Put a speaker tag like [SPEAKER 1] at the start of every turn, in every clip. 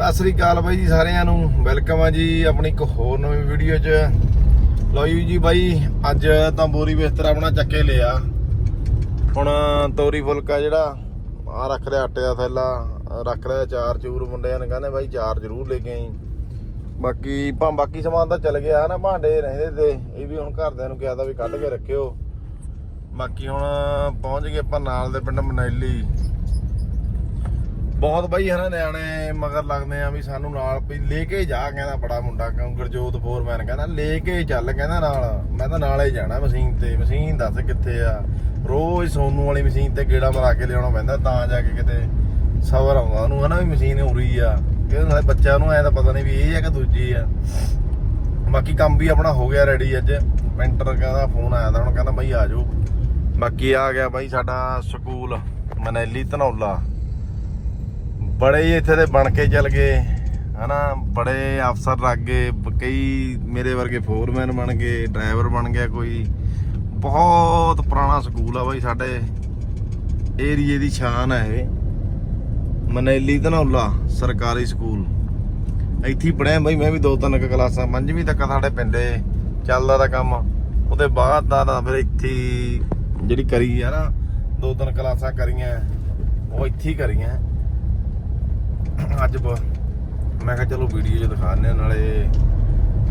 [SPEAKER 1] ਸਤਿ ਸ੍ਰੀ ਅਕਾਲ ਬਾਈ ਜੀ ਸਾਰਿਆਂ ਨੂੰ। ਵੈਲਕਮ ਆ ਜੀ ਆਪਣੀ ਇੱਕ ਹੋਰ ਨਵੀਂ ਵੀਡੀਓ 'ਚ। ਲਓ ਜੀ ਜੀ ਬਾਈ, ਅੱਜ ਤਾਂ ਬੋਰੀ ਬਿਸਤਰਾ ਆਪਣਾ ਚੱਕੇ ਲਿਆ। ਹੁਣ ਤੋਰੀ ਫੁਲਕਾ ਜਿਹੜਾ ਆ ਰੱਖ ਲਿਆ ਆਟੇ ਦਾ ਥੈਲਾ, ਰੱਖ ਲਿਆ ਚਾਰ ਚੂਰ ਮੁੰਡਿਆਂ ਨੇ, ਕਹਿੰਦੇ ਬਾਈ ਚਾਰ ਜ਼ਰੂਰ ਲੈ ਕੇ ਆਈ। ਬਾਕੀ ਭਾ ਬਾਕੀ ਸਮਾਨ ਤਾਂ ਚੱਲ ਗਿਆ ਨਾ ਭਾਂਡੇ ਰਹਿੰਦੇ ਤੇ, ਇਹ ਵੀ ਹੁਣ ਘਰਦਿਆਂ ਨੂੰ ਕਿਹਾ ਤਾਂ ਵੀ ਕੱਢ ਕੇ ਰੱਖਿਓ। ਬਾਕੀ ਹੁਣ ਪਹੁੰਚ ਗਏ ਆਪਾਂ ਨਾਲ ਦੇ ਪਿੰਡ ਮਨੈਲੀ। ਬਹੁਤ ਬਾਈ ਹਨਾ ਨਿਆਣੇ ਮਗਰ ਲੱਗਦੇ ਆ ਵੀ ਸਾਨੂੰ ਨਾਲ ਵੀ ਲੈ ਕੇ ਜਾ ਕਹਿੰਦਾ ਬੜਾ ਮੁੰਡਾ, ਕਿਉਂ ਗੁਰਜੋਤ ਫੋਰਮੈਨ ਕਹਿੰਦਾ, ਲੈ ਕੇ ਚੱਲ ਕਹਿੰਦਾ ਨਾਲ, ਮੈਂ ਤਾਂ ਨਾਲੇ ਜਾਣਾ ਮਸ਼ੀਨ ਤੇ, ਮਸ਼ੀਨ ਦੱਸ ਕਿੱਥੇ ਆ। ਰੋਜ਼ ਸੋਨੂ ਵਾਲੀ ਮਸ਼ੀਨ ਤੇ ਗੇੜਾ ਮਰਾ ਕੇ ਲਿਆਉਣਾ ਪੈਂਦਾ, ਤਾਂ ਜਾ ਕੇ ਕਿਤੇ ਸਬਰ ਆਉਂਦਾ ਉਹਨੂੰ, ਹਨਾ ਵੀ ਮਸ਼ੀਨ ਉਰੀ ਆ। ਇਹ ਨਾਲੇ ਬੱਚਿਆਂ ਨੂੰ ਐ ਤਾਂ ਪਤਾ ਨਹੀਂ ਵੀ ਇਹ ਆ ਕਿ ਦੂਜੀ ਆ। ਬਾਕੀ ਕੰਮ ਵੀ ਆਪਣਾ ਹੋ ਗਿਆ ਰੈਡੀ ਅੱਜ। ਪੈਂਟਰ ਕਹਿੰਦਾ, ਫੋਨ ਆਇਆ ਤਾਂ ਹੁਣ ਕਹਿੰਦਾ, ਬਾਈ ਆ ਜਾਓ। ਬਾਕੀ ਆ ਗਿਆ ਬਾਈ ਸਾਡਾ ਸਕੂਲ, ਮਨੈਲੀ ਧਨੌਲਾ। ਬੜੇ ਹੀ ਇੱਥੇ ਦੇ ਬਣ ਕੇ ਚੱਲ ਗਏ, ਹਨਾ, ਬੜੇ ਅਫਸਰ ਲੱਗ ਗਏ ਕਈ ਮੇਰੇ ਵਰਗੇ ਫੋਰਮੈਨ ਬਣ ਗਏ ਡਰਾਈਵਰ ਬਣ ਗਿਆ ਕੋਈ। ਬਹੁਤ ਪੁਰਾਣਾ ਸਕੂਲ ਆ ਬਾਈ ਸਾਡੇ, ਏਰੀਏ ਦੀ ਸ਼ਾਨ ਹੈ ਇਹ। ਮਨੇਲੀ ਧਨੌਲਾ ਸਰਕਾਰੀ ਸਕੂਲ। ਇੱਥੇ ਹੀ ਪੜਿਆ ਬਾਈ ਮੈਂ ਵੀ ਦੋ ਤਿੰਨ ਕੁ ਕਲਾਸਾਂ, ਪੰਜਵੀਂ ਤੱਕ ਸਾਡੇ ਪਿੰਡੇ ਚੱਲਦਾ ਦਾ ਕੰਮ। ਉਹਦੇ ਬਾਅਦ ਦਾ ਤਾਂ ਫਿਰ ਇੱਥੇ ਜਿਹੜੀ ਕਰੀ ਆ ਨਾ, ਦੋ ਤਿੰਨ ਕਲਾਸਾਂ ਕਰੀਆਂ, ਉਹ ਇੱਥੇ ਹੀ ਕਰੀਆਂ। ਅੱਜ ਮੈਂ ਕਿਹਾ ਚਲੋ ਵੀਡੀਓ 'ਚ ਦਿਖਾਉਂਦੇ ਹਾਂ, ਨਾਲੇ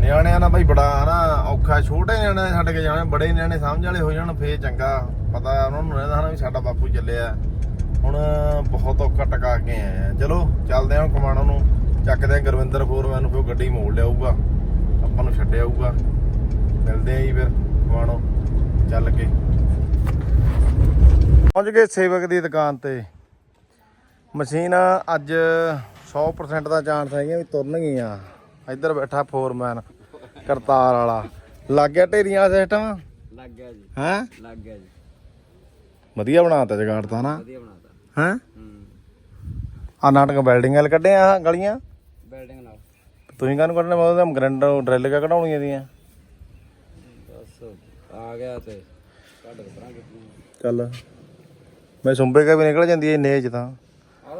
[SPEAKER 1] ਨਿਆਣਿਆਂ ਨਾਲ ਬਾਈ ਬੜਾ ਹਨਾ ਔਖਾ ਛੋਟੇ ਨਿਆਣੇ ਛੱਡ ਕੇ ਜਾਣੇ ਬੜੇ ਨਿਆਣੇ ਸਮਝ ਵਾਲੇ ਹੋ ਜਾਣ ਫੇਰ ਚੰਗਾ। ਪਤਾ ਉਹਨਾਂ ਨੂੰ ਰਹਿੰਦਾ ਹਨਾ ਵੀ ਸਾਡਾ ਬਾਪੂ ਚੱਲਿਆ। ਹੁਣ ਬਹੁਤ ਔਖਾ ਟਕਾ ਕੇ ਆਏ ਆ। ਚਲੋ ਚੱਲਦੇ ਹਾਂ ਕਮਾਣੋਂ ਨੂੰ। ਚੱਕਦੇ ਆ ਗੁਰਵਿੰਦਰ ਫੋਰਮੈਨ ਨੂੰ ਫਿਰ ਗੱਡੀ ਮੋੜ ਲਿਆਊਗਾ? ਆਪਾਂ ਨੂੰ ਛੱਡ ਆਊਗਾ। ਮਿਲਦੇ ਆ ਜੀ ਫਿਰ ਕਮਾਣੋਂ। ਚੱਲ ਕੇ। ਪਹੁੰਚ ਗਏ ਸੇਵਕ ਦੀ ਦੁਕਾਨ ਤੇ। ਮਸ਼ੀਨ ਅੱਜ 100% ਦਾ ਚਾਂਸ ਹੈਗਾ ਵੀ ਤੁਰਨਗੀਆਂ ਇੱਧਰ ਬੈਠਾ ਫੋਰਮੈਨ ਕਰਤਾਰ ਵਾਲਾ। ਲੱਗ ਗਿਆ ਢੇਰੀਆਂ ਸਿਸਟਮ
[SPEAKER 2] ਲੱਗ ਗਿਆ ਜੀ।
[SPEAKER 1] ਹੈ?
[SPEAKER 2] ਲੱਗ ਗਿਆ ਜੀ।
[SPEAKER 1] ਵਧੀਆ ਬਣਾਤਾ ਜਗਾੜ ਤਾਂ ਨਾ।
[SPEAKER 2] ਵਧੀਆ ਬਣਾਤਾ।
[SPEAKER 1] ਹੈ? ਆ ਨਾਟਕ ਬਿਲਡਿੰਗ ਵਾਲ ਕੱਢੇ ਆ ਗਲੀਆਂ?
[SPEAKER 2] ਬਿਲਡਿੰਗ ਨਾਲ।
[SPEAKER 1] ਤੁਸੀਂ ਕਾਹਨੂੰ ਕੱਢਣੇ? ਮੈਂ ਉਹਦੇ ਗਰੰਡਰ ਡਰਿੱਲ ਕਾ ਕਢਾਉਣੀਆਂ ਦੀਆਂ
[SPEAKER 2] ਬਸ ਆ ਗਿਆ ਤੇ ਕੱਢ ਕੇ ਪਰਾਂ ਕਿਤਨੀ
[SPEAKER 1] ਚੱਲ। ਮੈਂ ਸੁੰਬੇ ਕਾ ਵੀ ਨਿਕਲ ਜਾਂਦੀ ਐ ਨੇਜ ਤਾਂ।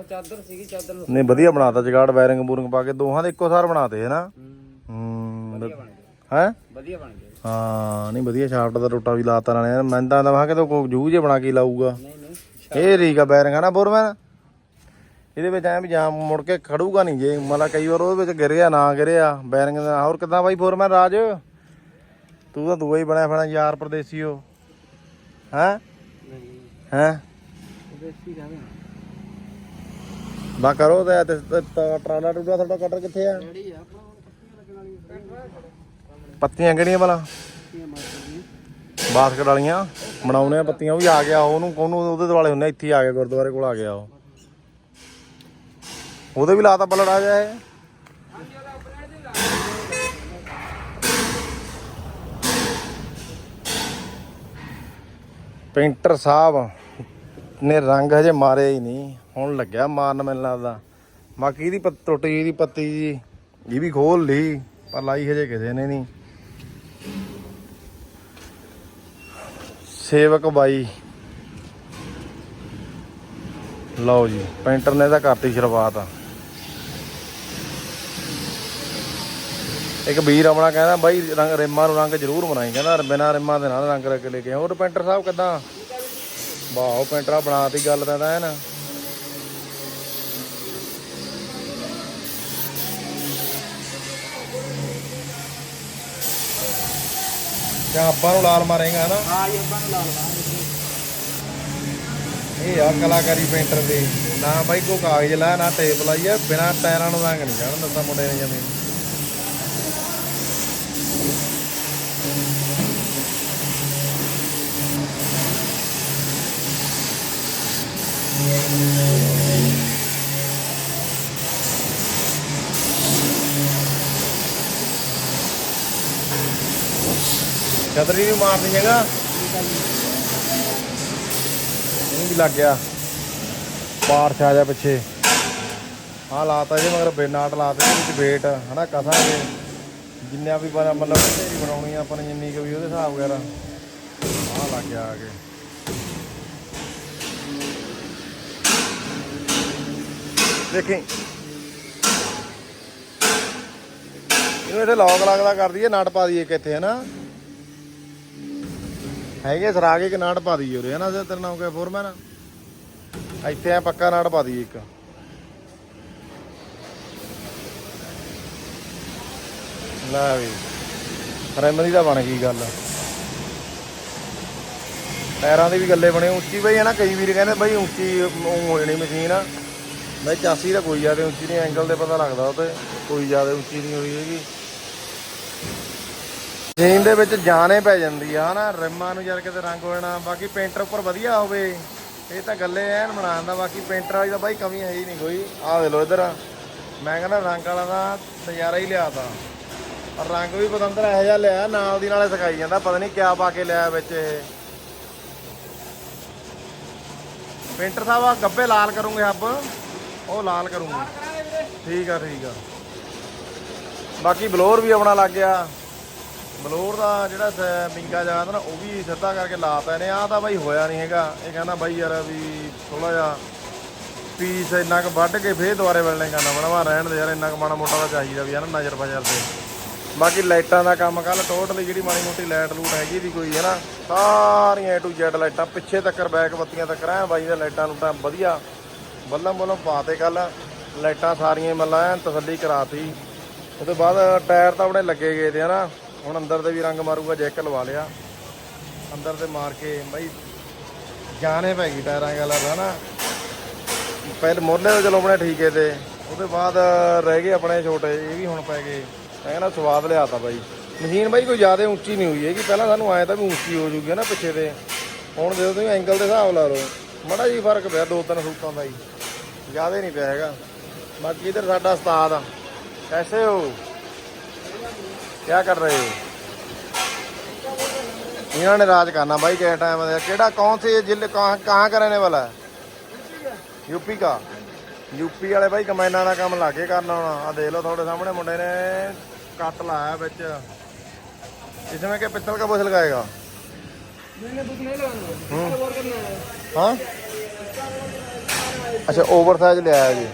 [SPEAKER 2] ਆਹ ਚਾਦਰ ਸੀਗੀ ਚਾਦਰ ਨੂੰ
[SPEAKER 1] ਨਹੀਂ ਵਧੀਆ ਬਣਾਤਾ ਜਗਾੜ ਵਾਇਰਿੰਗ ਬੂਰਿੰਗ ਪਾ ਕੇ ਦੋਹਾਂ ਦੇ ਇੱਕੋ ਸਾਰ ਬਣਾਤੇ ਹੈ। ਨਾ
[SPEAKER 2] ਹੂੰ
[SPEAKER 1] ਹੂੰ?
[SPEAKER 2] ਵਧੀਆ ਬਣ ਗਿਆ
[SPEAKER 1] ਹੈ ਨਹੀਂ ਵਧੀਆ ਸ਼ਾਫਟ ਦਾ ਟੋਟਾ ਵੀ ਲਾਤਾ ਨਾਲੇ ਮੈਂ ਤਾਂ ਮੈਂ ਕਿਹਾ ਕੋਈ ਜੂ ਜੇ ਬਣਾ ਕੇ ਲਾਊਗਾ।
[SPEAKER 2] ਨਹੀਂ ਨਹੀਂ
[SPEAKER 1] ਇਹ ਆ ਬੈਰਿੰਗ ਆ ਨਾ ਬੋਰਮੈਨ ਇਹਦੇ ਵਿੱਚ ਐ ਵੀ ਜਾਮ ਮੁੜ ਕੇ ਖੜੂਗਾ ਨਹੀਂ ਜੇ ਮਤਲਬ ਕਈ ਵਾਰ ਉਹਦੇ ਵਿੱਚ ਗਿਰ ਗਿਆ ਨਾ ਗਿਰਿਆ ਬੈਰਿੰਗ ਦਾ ਹੋਰ ਕਿਦਾਂ ਬਾਈ ਫੋਰਮੈਨ ਰਾਜ? ਤੂੰ ਤਾਂ ਦੂਆ ਹੀ ਬਣਿਆ ਫਣਾ ਯਾਰ ਪਰਦੇਸੀ ਹੋ? ਹੈ
[SPEAKER 2] ਨਹੀਂ।
[SPEAKER 1] ਹੈ?
[SPEAKER 2] ਦੇਸੀ ਜਾਵੇ
[SPEAKER 1] ਬਾ ਕਰੋ ਤੇ ਤੇ- ਤੇ- ਤੇ ਟਰਾਲਾ ਟੂਡਾ ਤੁਹਾਡਾ ਕਟਰ ਕਿੱਥੇ ਆ?
[SPEAKER 2] ਪੱਤੀਆਂ
[SPEAKER 1] ਕਿਹੜੀਆਂ ਭਲਾ?
[SPEAKER 2] ਮਾਰ
[SPEAKER 1] ਬਾਸਕਟ ਵਾਲੀਆਂ। ਬਣਾਉਣੇ ਆ ਪੱਤੀਆਂ ਉਹ ਵੀ ਆ ਗਿਆ ਉਹਨੂੰ ਉਹਨੂੰ ਉਹਦੇ ਦੁਆਲੇ ਹੁੰਨੇ ਇੱਥੇ ਹੀ ਆ ਗਿਆ ਗੁਰਦੁਆਰੇ ਕੋਲ ਆ ਗਿਆ ਉਹ। ਉਹਦੇ ਵੀ ਲਾਤਾ ਪਲੜ ਆ ਜਾਏ ਪੇਂਟਰ ਸਾਹਿਬ ਨੇ ਰੰਗ ਹਜੇ ਮਾਰਿਆ ਹੀ ਨਹੀਂ। ਹੁਣ ਲੱਗਿਆ ਮਾਰਨ ਮੈਨੂੰ ਲੱਗਦਾ। ਬਾਕੀ ਇਹਦੀ ਪੱਤ ਟੁੱਟ ਗਈ ਦੀ ਪੱਤੀ ਜੀ। ਇਹ ਵੀ ਖੋਲ ਲਈ, ਪਰ ਲਾਈ ਹਜੇ ਕਿਸੇ ਨੇ ਨਹੀਂ। ਸੇਵਕ ਬਾਈ। ਲਓ ਜੀ, ਪੇਂਟਰ ਨੇ ਤਾਂ ਕਰਤੀ ਸ਼ੁਰੂਆਤ। ਇੱਕ ਵੀਰ ਆਪਣਾ ਕਹਿੰਦਾ, ਬਾਈ, ਰੰਗ ਰਿਮਾਂ ਨੂੰ ਰੰਗ ਜ਼ਰੂਰ ਬਣਾਈ। ਕਹਿੰਦਾ ਬਿਨਾਂ ਰਿਮਾਂ ਦੇ ਨਾਲ ਰੰਗ ਰੱਖ ਲੈ ਕੇ ਹੋਰ ਪੇਂਟਰ ਸਾਹਿਬ ਕਿਦਾਂ? ਵਾਹ ਪੇਂਟਰਾ ਬਣਾਤੀ ਗੱਲ ਤਾਂ ਹੈ ਜਾਂ ਆਪਾਂ ਨੂੰ ਲਾਲ ਮਾਰੇਗਾ ਨਾ
[SPEAKER 2] ਹਾਂ ਇਹ ਆਪਾਂ ਨੂੰ ਲਾ ਲਵਾਂਗੇ
[SPEAKER 1] ਇਹ ਆ ਕਲਾਕਾਰੀ ਪੇਂਟਰ ਦੀ। ਨਾ ਬਾਈ ਕੋ ਕਾਗਜ਼ ਲਾ ਨਾ ਟੇਪ ਲਾਈ ਆ ਬਿਨਾ ਟਾਇਰਾਂ ਨੂੰ ਰੰਗ ਨਹੀਂ ਜਾਣ ਦੱਸਾਂ ਮੁੰਡੇ ਨੇ ਜਮੀਨ। ਛਤਰੀ ਵੀ ਮਾਰਨੀ ਹੈਗਾ ਇਹ ਵੀ ਲੱਗ ਗਿਆ। ਪਾਰਸ ਆ ਜਾ ਪਿੱਛੇ। ਹਾਂ ਲਾਤਾ ਜੇ, ਮਗਰ ਬੇ ਨਾਟ ਲਾਤੇ ਇਹਦੇ ਵਿੱਚ ਵੇਟ ਹਨਾ ਕਸਾਂਗੇ ਜਿੰਨਾ ਵੀ ਬਣਾ ਮਤਲਬ ਢੇਰੀ ਬਣਾਉਣੀ ਆ, ਆਪਾਂ ਨੇ ਜਿੰਨੀ ਕੁ ਵੀ ਉਹਦੇ ਹਿਸਾਬ ਵਗੈਰਾ। ਆਹ ਲੱਗ ਗਿਆ ਆ ਕੇ। ਦੇਖੀ। ਇਹਨੂੰ ਇੱਥੇ ਲੌਕ ਲੱਗਦਾ ਕਰਦੀ ਹੈ ਨਟ ਪਾ ਦਈਏ ਕਿੱਥੇ ਹਨਾ। ਹੈਗੇ ਸਰਾਗੇ ਕਿ ਨਟ ਪਾ ਦਈਏ ਉਰੇ, ਹਨਾ ਤੇਰਾ ਨਾਮ ਕਿਆ ਫੋਰਮੈਨ ਇੱਥੇ ਆ, ਪੱਕਾ ਨਟ ਪਾ ਦਈਏ ਇੱਕ। ਲੈ ਵੀ ਰੈਮਰੀ ਦਾ ਬਣ ਗਈ ਗੱਲ। ਟਾਇਰਾਂ ਦੀ ਵੀ ਗੱਲੇ ਬਣੇ, ਉੱਚੀ ਬਈ ਹੈ ਨਾ ਕਈ ਵੀਰ ਕਹਿੰਦੇ ਬਈ ਉੱਚੀ ਹੋ ਜਾਣੀ ਮਸ਼ੀਨ। ਬਈ ਚਾਸੀ ਦਾ ਕੋਈ ਜ਼ਿਆਦਾ ਉੱਚੀ ਨਹੀਂ ਐਂਗਲ ਦੇ ਪਤਾ ਲੱਗਦਾ ਉਹ ਤੇ ਕੋਈ ਜ਼ਿਆਦਾ ਉੱਚੀ ਨਹੀਂ ਹੋਈ ਹੈਗੀ। ਮਸ਼ੀਨ ਦੇ ਵਿੱਚ ਜਾਣੇ ਪੈ ਜਾਂਦੀ ਆ, ਹਨਾ? ਰਿਮਾਂ ਨੂੰ ਯਾਰ ਕਿਤੇ ਰੰਗ ਹੋ ਜਾਣਾ ਬਾਕੀ ਪੇਂਟਰ ਉੱਪਰ ਵਧੀਆ ਹੋਵੇ, ਇਹ ਤਾਂ ਗੱਲੇ ਐਨ ਬਣਾਉਣ ਦਾ, ਬਾਕੀ ਪੇਂਟਰ ਵਾਲੀ ਤਾਂ ਬਾਈ ਕਮੀ ਹੈ ਹੀ ਨਹੀਂ ਕੋਈ। ਆਹ ਦੇ ਲੋ ਇਧਰ। ਮੈਂ ਕਹਿੰਦਾ ਰੰਗ ਵਾਲਾ ਦਾ ਨਜ਼ਾਰਾ ਹੀ ਲਿਆਤਾ। ਔਰ ਰੰਗ ਵੀ ਪਤੰਦਰ ਇਹੋ ਜਿਹਾ ਲਿਆ, ਨਾਲ ਦੀ ਨਾਲੇ ਸਿਖਾਈ ਜਾਂਦਾ, ਪਤਾ ਨਹੀਂ ਕਿਆ ਪਾ ਕੇ ਲਿਆ ਵਿੱਚ ਇਹ। ਪੇਂਟਰ ਸਾਹਿਬ ਆ ਗੱਬੇ ਲਾਲ ਕਰੂੰਗੇ ਹੱਬ। ਉਹ ਲਾਲ ਕਰੂੰਗੇ। ਠੀਕ ਆ ਠੀਕ ਆ। ਬਾਕੀ ਬਲੋਰ ਵੀ ਆਉਣਾ ਲੱਗ ਗਿਆ। ਬਲੋਰ ਦਾ ਜਿਹੜਾ ਸ- ਮਿੰਗਾ ਜਾਂਦਾ ਨਾ, ਉਹ ਵੀ ਸਿੱਧਾ ਕਰਕੇ ਲਾਤਾ ਇਹਨੇ। ਆ ਤਾਂ ਬਾਈ ਹੋਇਆ ਨਹੀਂ ਹੈਗਾ। ਇਹ ਕਹਿੰਦਾ ਬਾਈ ਯਾਰ ਵੀ ਥੋੜਾ ਜਿਹਾ ਪੀਸ ਇੰਨਾ ਕੁ ਵੱਢ ਕੇ ਫੇਰ ਦੁਬਾਰੇ ਵਲਣੇ ਕਰਨਾ ਬਣਵਾ ਰਹਿਣ ਦੇ ਯਾਰ, ਇੰਨਾ ਕੁ ਮਾੜਾ ਮੋਟਾ ਦਾ ਚਾਹੀਦਾ ਵੀ ਯਾਰ, ਨਜ਼ਰ ਬਜਰ ਤੇ। ਬਾਕੀ ਲਾਈਟਾਂ ਦਾ ਕੰਮ ਕੱਲ ਟੋਟਲੀ ਜਿਹੜੀ ਮਾੜੀ ਮੋਟੀ ਲਾਈਟ ਲੂਟ ਹੈਗੀ ਦੀ ਕੋਈ ਹੈ ਨਾ, ਸਾਰੀਆਂ ਏ ਟੂ ਜ਼ੈਡ ਲਾਈਟਾਂ, ਪਿੱਛੇ ਤੱਕ ਬੈਕ ਬੱਤੀਆਂ ਤੱਕ ਐ ਬਾਈ ਦਾ ਲਾਈਟਾਂ ਲੂਟਾਂ ਵਧੀਆ। ਬੱਲਮ ਬੱਲਮ ਪਾਤੇ ਕੱਲ ਲਾਈਟਾਂ ਸਾਰੀਆਂ ਮੱਲਾ ਐਨ ਤਸੱਲੀ ਕਰਾਤੀ। ਉਹ ਤੋਂ ਬਾਅਦ ਟਾਇਰ ਤਾਂ ਆਪਣੇ ਲੱਗੇ ਗਏ ਤੇ ਹਨਾ ਹੁਣ ਅੰਦਰ ਤੇ ਵੀ ਰੰਗ ਮਾਰੂਗਾ ਜੈਕ ਲਵਾ ਲਿਆ। ਅੰਦਰ ਤੇ ਮਾਰ ਕੇ ਬਾਈ ਜਾਣੇ ਪੈ ਗਈ ਟਾਇਰਾਂ ਗੱਲ ਆ ਨਾ। ਪਹਿਲੇ ਮੋਲੇ ਤਾਂ ਚਲੋ ਆਪਣੇ ਠੀਕੇ ਤੇ, ਉਹਦੇ ਬਾਅਦ ਰਹਿ ਗਏ ਆਪਣੇ ਛੋਟੇ, ਇਹ ਵੀ ਹੁਣ ਪੈ ਗਏ। ਮੈਂ ਕਹਿੰਦਾ ਸਵਾਦ ਲਿਆਤਾ ਬਾਈ। ਮਸ਼ੀਨ ਬਾਈ ਕੋਈ ਜ਼ਿਆਦਾ ਉੱਚੀ ਨਹੀਂ ਹੋਈ ਹੈਗੀ, ਪਹਿਲਾਂ ਸਾਨੂੰ ਆਇਆ ਤਾਂ ਵੀ ਉੱਚੀ ਹੋ ਜੂਗੀ ਨਾ ਪਿੱਛੇ ਤੇ। ਹੁਣ ਦੇਖੋ ਤੁਸੀਂ ਐਂਗਲ ਦੇ ਹਿਸਾਬ ਲਾ ਲਓ, ਮੜਾ ਜੀ ਫ਼ਰਕ ਪਿਆ ਦੋ ਤਿੰਨ ਸੂਤਾਂ ਦਾ ਹੀ। ਜ਼ਿਆਦਾ ਨਹੀਂ ਪਿਆ ਹੈਗਾ। ਬਾਕੀ ਇਧਰ ਸਾਡਾ ਉਸਤਾਦ ਆ। ਕੈਸੇ ਹੋ। ਕੀ ਕਰ ਰਹੇ ਹੋ इन्होंने ने राज करना भाई क्या टाइम है केड़ा कौन से ये जिले कहाँ कहाँ का रहने वाला है यूपी का यूपी वाले भाई कमैना ਦਾ ਕੰਮ ਲਾਗੇ ਕਰਨਾ ਹੁਣ ਆ ਦੇਖ ਲਓ ਤੁਹਾਡੇ ਸਾਹਮਣੇ ਮੁੰਡੇ ਨੇ ਕੱਟ ਲਾਇਆ ਵਿੱਚ इसमें क्या पित्तल का बोझ लगाएगा
[SPEAKER 2] मैंने बुक नहीं लगाना
[SPEAKER 1] हम्म।
[SPEAKER 2] और करना है
[SPEAKER 1] हाँ अच्छा ओवर साइज ले आया जी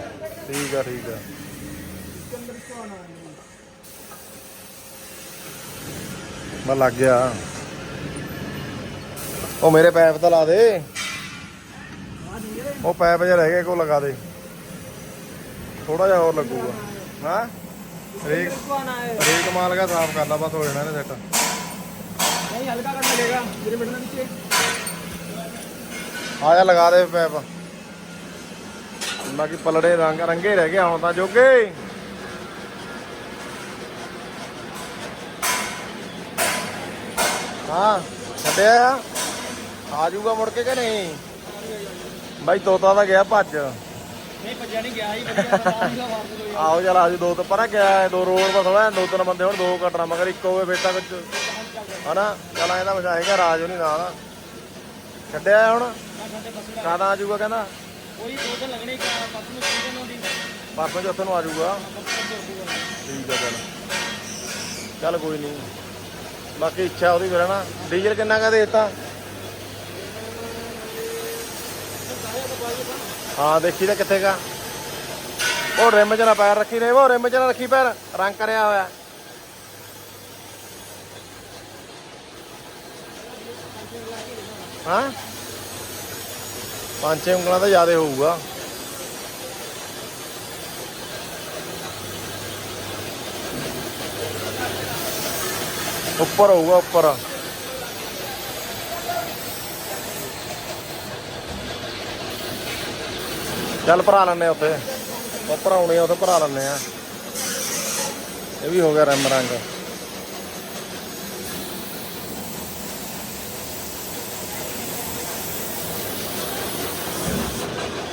[SPEAKER 1] ठीक है ਮੈਂ ਲੱਗ ਗਿਆ। ਉਹ ਮੇਰੇ ਪੈਪ ਤਾਂ ਲਾ ਦੇ। ਉਹ ਪੈਪ ਜਿਹਾ ਰਹਿ ਗਿਆ ਕੋ ਲਗਾ ਦੇ। ਥੋੜਾ ਜਿਹਾ ਹੋਰ ਲੱਗੂਗਾ। ਹਾਂ? ਰੇਕ ਰੇਕ ਮਾਲ ਦਾ ਸਾਫ਼ ਕਰ ਲਾ ਬਸ ਹੋ ਜਾਣਾ ਇਹਨੇ ਸੈੱਟ
[SPEAKER 2] ਨਹੀਂ ਹਲਕਾ ਕਰਨਾ ਲੱਗੇਗਾ ਮੇਰੇ ਬਟਨਾਂ ਵਿੱਚ।
[SPEAKER 1] ਆ ਜਾ ਲਗਾ ਦੇ ਪੈਪ। ਬਾਕੀ ਪਲੜੇ ਰੰਗ ਰੰਗੇ ਰਹਿ ਗਏ ਹੁਣ ਤਾਂ ਜੋਗੇ। ਹਾਂ ਛੱਡਿਆ ਆ? ਆ ਜਾਊਗਾ ਮੁੜ ਕੇ ਕਿ ਨਹੀਂ? ਬਾਈ ਤੋਤਾ ਤਾਂ ਗਿਆ ਭੱਜ।
[SPEAKER 2] ਨਹੀਂ ਭੱਜਿਆ ਨਹੀਂ ਗਿਆ ਹੀ ਬੱਚਾ
[SPEAKER 1] ਆਓ ਚਲ ਆਜੂ ਦੋ ਤੋਂ ਪਰਾਂ ਗਿਆ ਦੋ ਰੋਡ ਪਰ ਥੋੜਾ ਦੋ ਤਿੰਨ ਬੰਦੇ ਹੁਣ ਦੋ ਕੱਟਣਾ ਮਗਰ ਇੱਕ ਹੋਵੇ ਫੇਟਾ ਵਿੱਚ। ਹਨਾ? ਚਲ ਇਹਦਾ ਮਜ਼ਾ ਆਏਗਾ ਰਾਜ ਹੋਣੀ ਨਾਲ। ਛੱਡਿਆ ਹੁਣ? ਕਾਦਾ ਆ ਜਾਊਗਾ ਕਹਿੰਦਾ?
[SPEAKER 2] ਕੋਈ ਦੋ ਦਿਨ ਲੱਗਣੇ ਪਰਸੋਂ ਨੂੰ ਕਿਹਦੇ ਨੂੰ ਦੀ
[SPEAKER 1] ਪਰਸੋਂ ਚੌਥੇ ਨੂੰ ਆ ਜਾਊਗਾ। ਠੀਕ ਆ ਚਲ। ਚੱਲ ਕੋਈ ਨਹੀਂ। ਬਾਕੀ ਇੱਛਾ ਉਹਦੀ ਫਿਰ ਨਾ ਡੀਜ਼ਲ ਕਿੰਨਾ ਕਾ ਦੇਤਾ? ਹਾਂ, ਦੇਖੀ ਤਾਂ ਕਿੱਥੇ ਕਾ ਉਹ ਰਿਮ ਚ ਨਾ ਪੈਰ ਰੱਖੀ ਰਹੇ ਉਹ ਰਿਮ ਚ ਨਾ ਰੱਖੀ ਪੈਰ। ਰੰਗ ਕਰਿਆ ਹੋਇਆ। ਹਾਂ? ਪੰਜ ਛੇ ਉਂਗਲਾਂ ਤਾਂ ਜ਼ਿਆਦਾ ਹੋਊਗਾ। ਉੱਪਰ ਹੋਊਗਾ ਉੱਪਰ ਚੱਲ ਭਰਾ ਲੈਣੇ ਉੱਥੇ। ਉਹ ਭਰਾਉਣੇ ਉੱਥੇ ਭਰਾ ਲੈਣੇ ਆ। ਇਹ ਵੀ ਹੋ ਗਿਆ ਰੰਗ ਰੰਗ।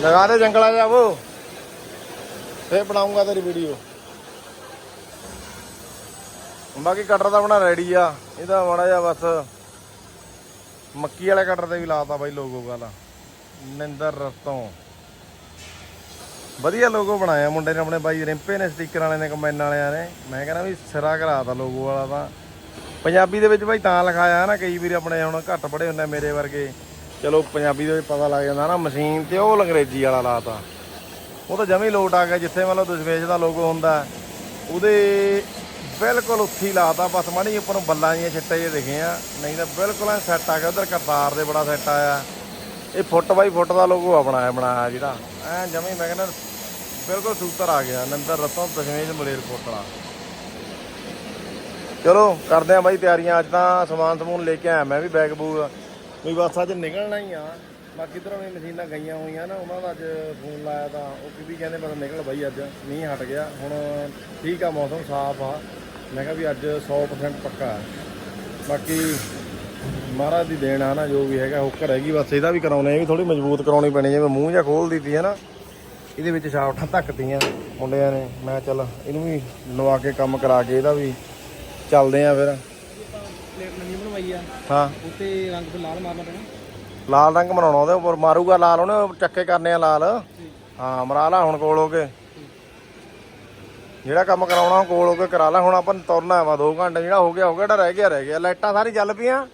[SPEAKER 1] ਲਗਾ ਦੇ ਜੰਗਲਾ ਜਾਵੋ ਫੇਰ ਬਣਾਉਂਗਾ ਤੇਰੀ ਵੀਡੀਓ ਬਾਕੀ ਕਟਰ ਦਾ ਬਣਾ ਰੈਡੀ ਆ। ਇਹਦਾ ਮਾੜਾ ਜਿਹਾ ਬਸ ਮੱਕੀ ਵਾਲੇ ਕਟਰ ਤੇ ਵੀ ਲਾਤਾ ਬਾਈ ਲੋਗੋ ਵਾਲਾ। ਨਿੰਦਰ ਰਤੋਂ ਵਧੀਆ ਲੋਗੋ ਬਣਾਇਆ ਮੁੰਡੇ ਨੇ ਆਪਣੇ ਬਾਈ, ਰਿੰਪੇ ਨੇ ਸਟicker ਵਾਲੇ ਨੇ ਕਮੈਨ ਵਾਲਿਆਂ ਨੇ। ਮੈਂ ਕਹਿੰਦਾ ਵੀ ਸਿਰਾ ਕਰਾਤਾ ਲੋਗੋ ਵਾਲਾ ਤਾਂ। ਪੰਜਾਬੀ ਦੇ ਵਿੱਚ ਬਾਈ ਤਾਂ ਲਿਖਾਇਆ ਨਾ, ਕਈ ਵਾਰੀ ਆਪਣੇ ਹੁਣ ਘੱਟ ਪੜੇ ਹੁੰਦੇ ਮੇਰੇ ਵਰਗੇ। ਚਲੋ ਪੰਜਾਬੀ ਦੇ ਵਿੱਚ ਪਤਾ ਲੱਗ ਜਾਂਦਾ ਨਾ, ਮਸ਼ੀਨ ਤੇ ਉਹ ਅੰਗਰੇਜ਼ੀ ਵਾਲਾ ਲਾਤਾ। ਉਹ ਤਾਂ ਜਮੀ ਲੋਟ ਆ ਗਿਆ, ਜਿੱਥੇ ਮਤਲਬ ਦਸ਼ਮੇਸ਼ ਦਾ ਲੋਗੋ ਹੁੰਦਾ। ਉਹਦੇ ਬਿਲਕੁਲ ਉੱਥੀ ਲਾਤਾ, ਬਸ ਮਾੜੀ ਉੱਪਰ ਨੂੰ ਬੱਲਾਂ ਜੀਆਂ ਛਿੱਟੇ ਜਿਹੇ ਦਿਖੇ ਆ। ਨਹੀਂ ਤਾਂ ਬਿਲਕੁਲ ਐ ਸੈੱਟ ਆ ਗਿਆ, ਉਧਰ ਕਰਤਾਰ ਦੇ ਬੜਾ ਸੈੱਟ ਆਇਆ। ਇਹ ਫੁੱਟ ਬਾਈ ਫੁੱਟ ਦਾ ਲੋਗੋ ਆ ਬਣਾਇਆ ਬਣਾਇਆ ਜਿਹੜਾ। ਐ ਜਮੀ ਮੈਂ ਕਹਿੰਦਾ ਬਿਲਕੁਲ ਸੂਤਰ ਆ ਗਿਆ, ਨੰਦਰ ਰਤੋਂ ਦਸ਼ਮੇਸ਼ ਮਲੇਰ ਕੋਟਲਾ ਚਲੋ, ਕਰਦੇ ਆ ਬਾਈ ਤਿਆਰੀਆਂ, ਅੱਜ ਤਾਂ ਸਮਾਨ ਸਮੂਨ ਲੈ ਕੇ ਆਇਆ ਮੈਂ ਵੀ ਬੈਗ ਬੂਗ। ਵੀ ਬਸ ਅੱਜ ਨਿਕਲਣਾ ਹੀ ਆ। ਬਾਕੀ ਇਧਰੋਂ ਵੀ ਮਸ਼ੀਨਾਂ ਗਈਆਂ ਹੋਈਆਂ ਨਾ ਉਹਨਾਂ ਦਾ ਅੱਜ ਫੋਨ ਲਾਇਆ ਤਾਂ ਉਹ ਕਿ ਵੀ ਕਹਿੰਦੇ ਬਸ ਨਿਕਲ ਬਾਈ ਅੱਜ ਮੀਂਹ ਹਟ ਗਿਆ ਹੁਣ ਠੀਕ ਆ ਮੌਸਮ ਸਾਫ਼ ਆ। ਮੈਂ ਕਿਹਾ ਵੀ ਅੱਜ 100% ਪੱਕਾ ਹੈ। ਬਾਕੀ ਮਹਾਰਾਜ ਦੀ ਦੇਣ ਆ ਨਾ ਜੋ ਵੀ ਹੈਗਾ ਹੁੱਕਰ ਹੈਗੀ ਬਸ ਇਹਦਾ ਵੀ ਕਰਾਉਣੇ ਇਹ ਵੀ ਥੋੜੀ ਮਜ਼ਬੂਤ ਕਰਾਉਣੀ ਪੈਣੀ ਜਿਵੇਂ ਮੂੰਹ ਜਾਂ ਖੋਲ ਦਿੱਤੀ ਹੈ ਨਾ ਇਹਦੇ ਵਿੱਚ ਸ਼ਾਫਟਾਂ ਧੱਕਤੀਆਂ ਮੁੰਡਿਆਂ ਨੇ। ਮੈਂ ਚੱਲ ਇਹਨੂੰ ਵੀ ਲਵਾ ਕੇ ਕੰਮ ਕਰਾ ਕੇ ਇਹਦਾ ਵੀ ਚੱਲਦੇ ਆ ਫਿਰ।
[SPEAKER 2] ਪਲੇਟ ਨਵੀਂ ਬਣਵਾਈ ਆ।
[SPEAKER 1] ਹਾਂ।
[SPEAKER 2] ਉੱਤੇ ਰੰਗ ਤੇ ਲਾਲ ਮਾਰਨਾ ਪੈਣਾ।
[SPEAKER 1] ਲਾਲ ਰੰਗ ਬਣਾਉਣਾ ਉਹਦੇ ਉੱਪਰ। ਮਾਰੂਗਾ ਲਾਲ ਉਹਨੇ ਚੱਕੇ ਕਰਨੇ ਆ ਲਾਲ। ਹਾਂ, ਮਰਾ ਲਾ ਹੁਣ ਕੋਲ ਹੋ ਕੇ। ਜਿਹੜਾ ਕੰਮ ਕਰਾਉਣਾ ਉਹ ਕੋਲ ਹੋ ਕੇ ਕਰਾ ਲਾ। ਹੁਣ ਆਪਾਂ ਤੁਰਨਾ ਵਾ 2 ਘੰਟੇ ਜਿਹੜਾ ਹੋ ਗਿਆ ਹੋ ਗਿਆ, ਜਿਹੜਾ ਰਹਿ ਗਿਆ ਰਹਿ ਗਿਆ। ਲਾਈਟਾਂ ਸਾਰੀ ਚੱਲ ਪਈਆਂ।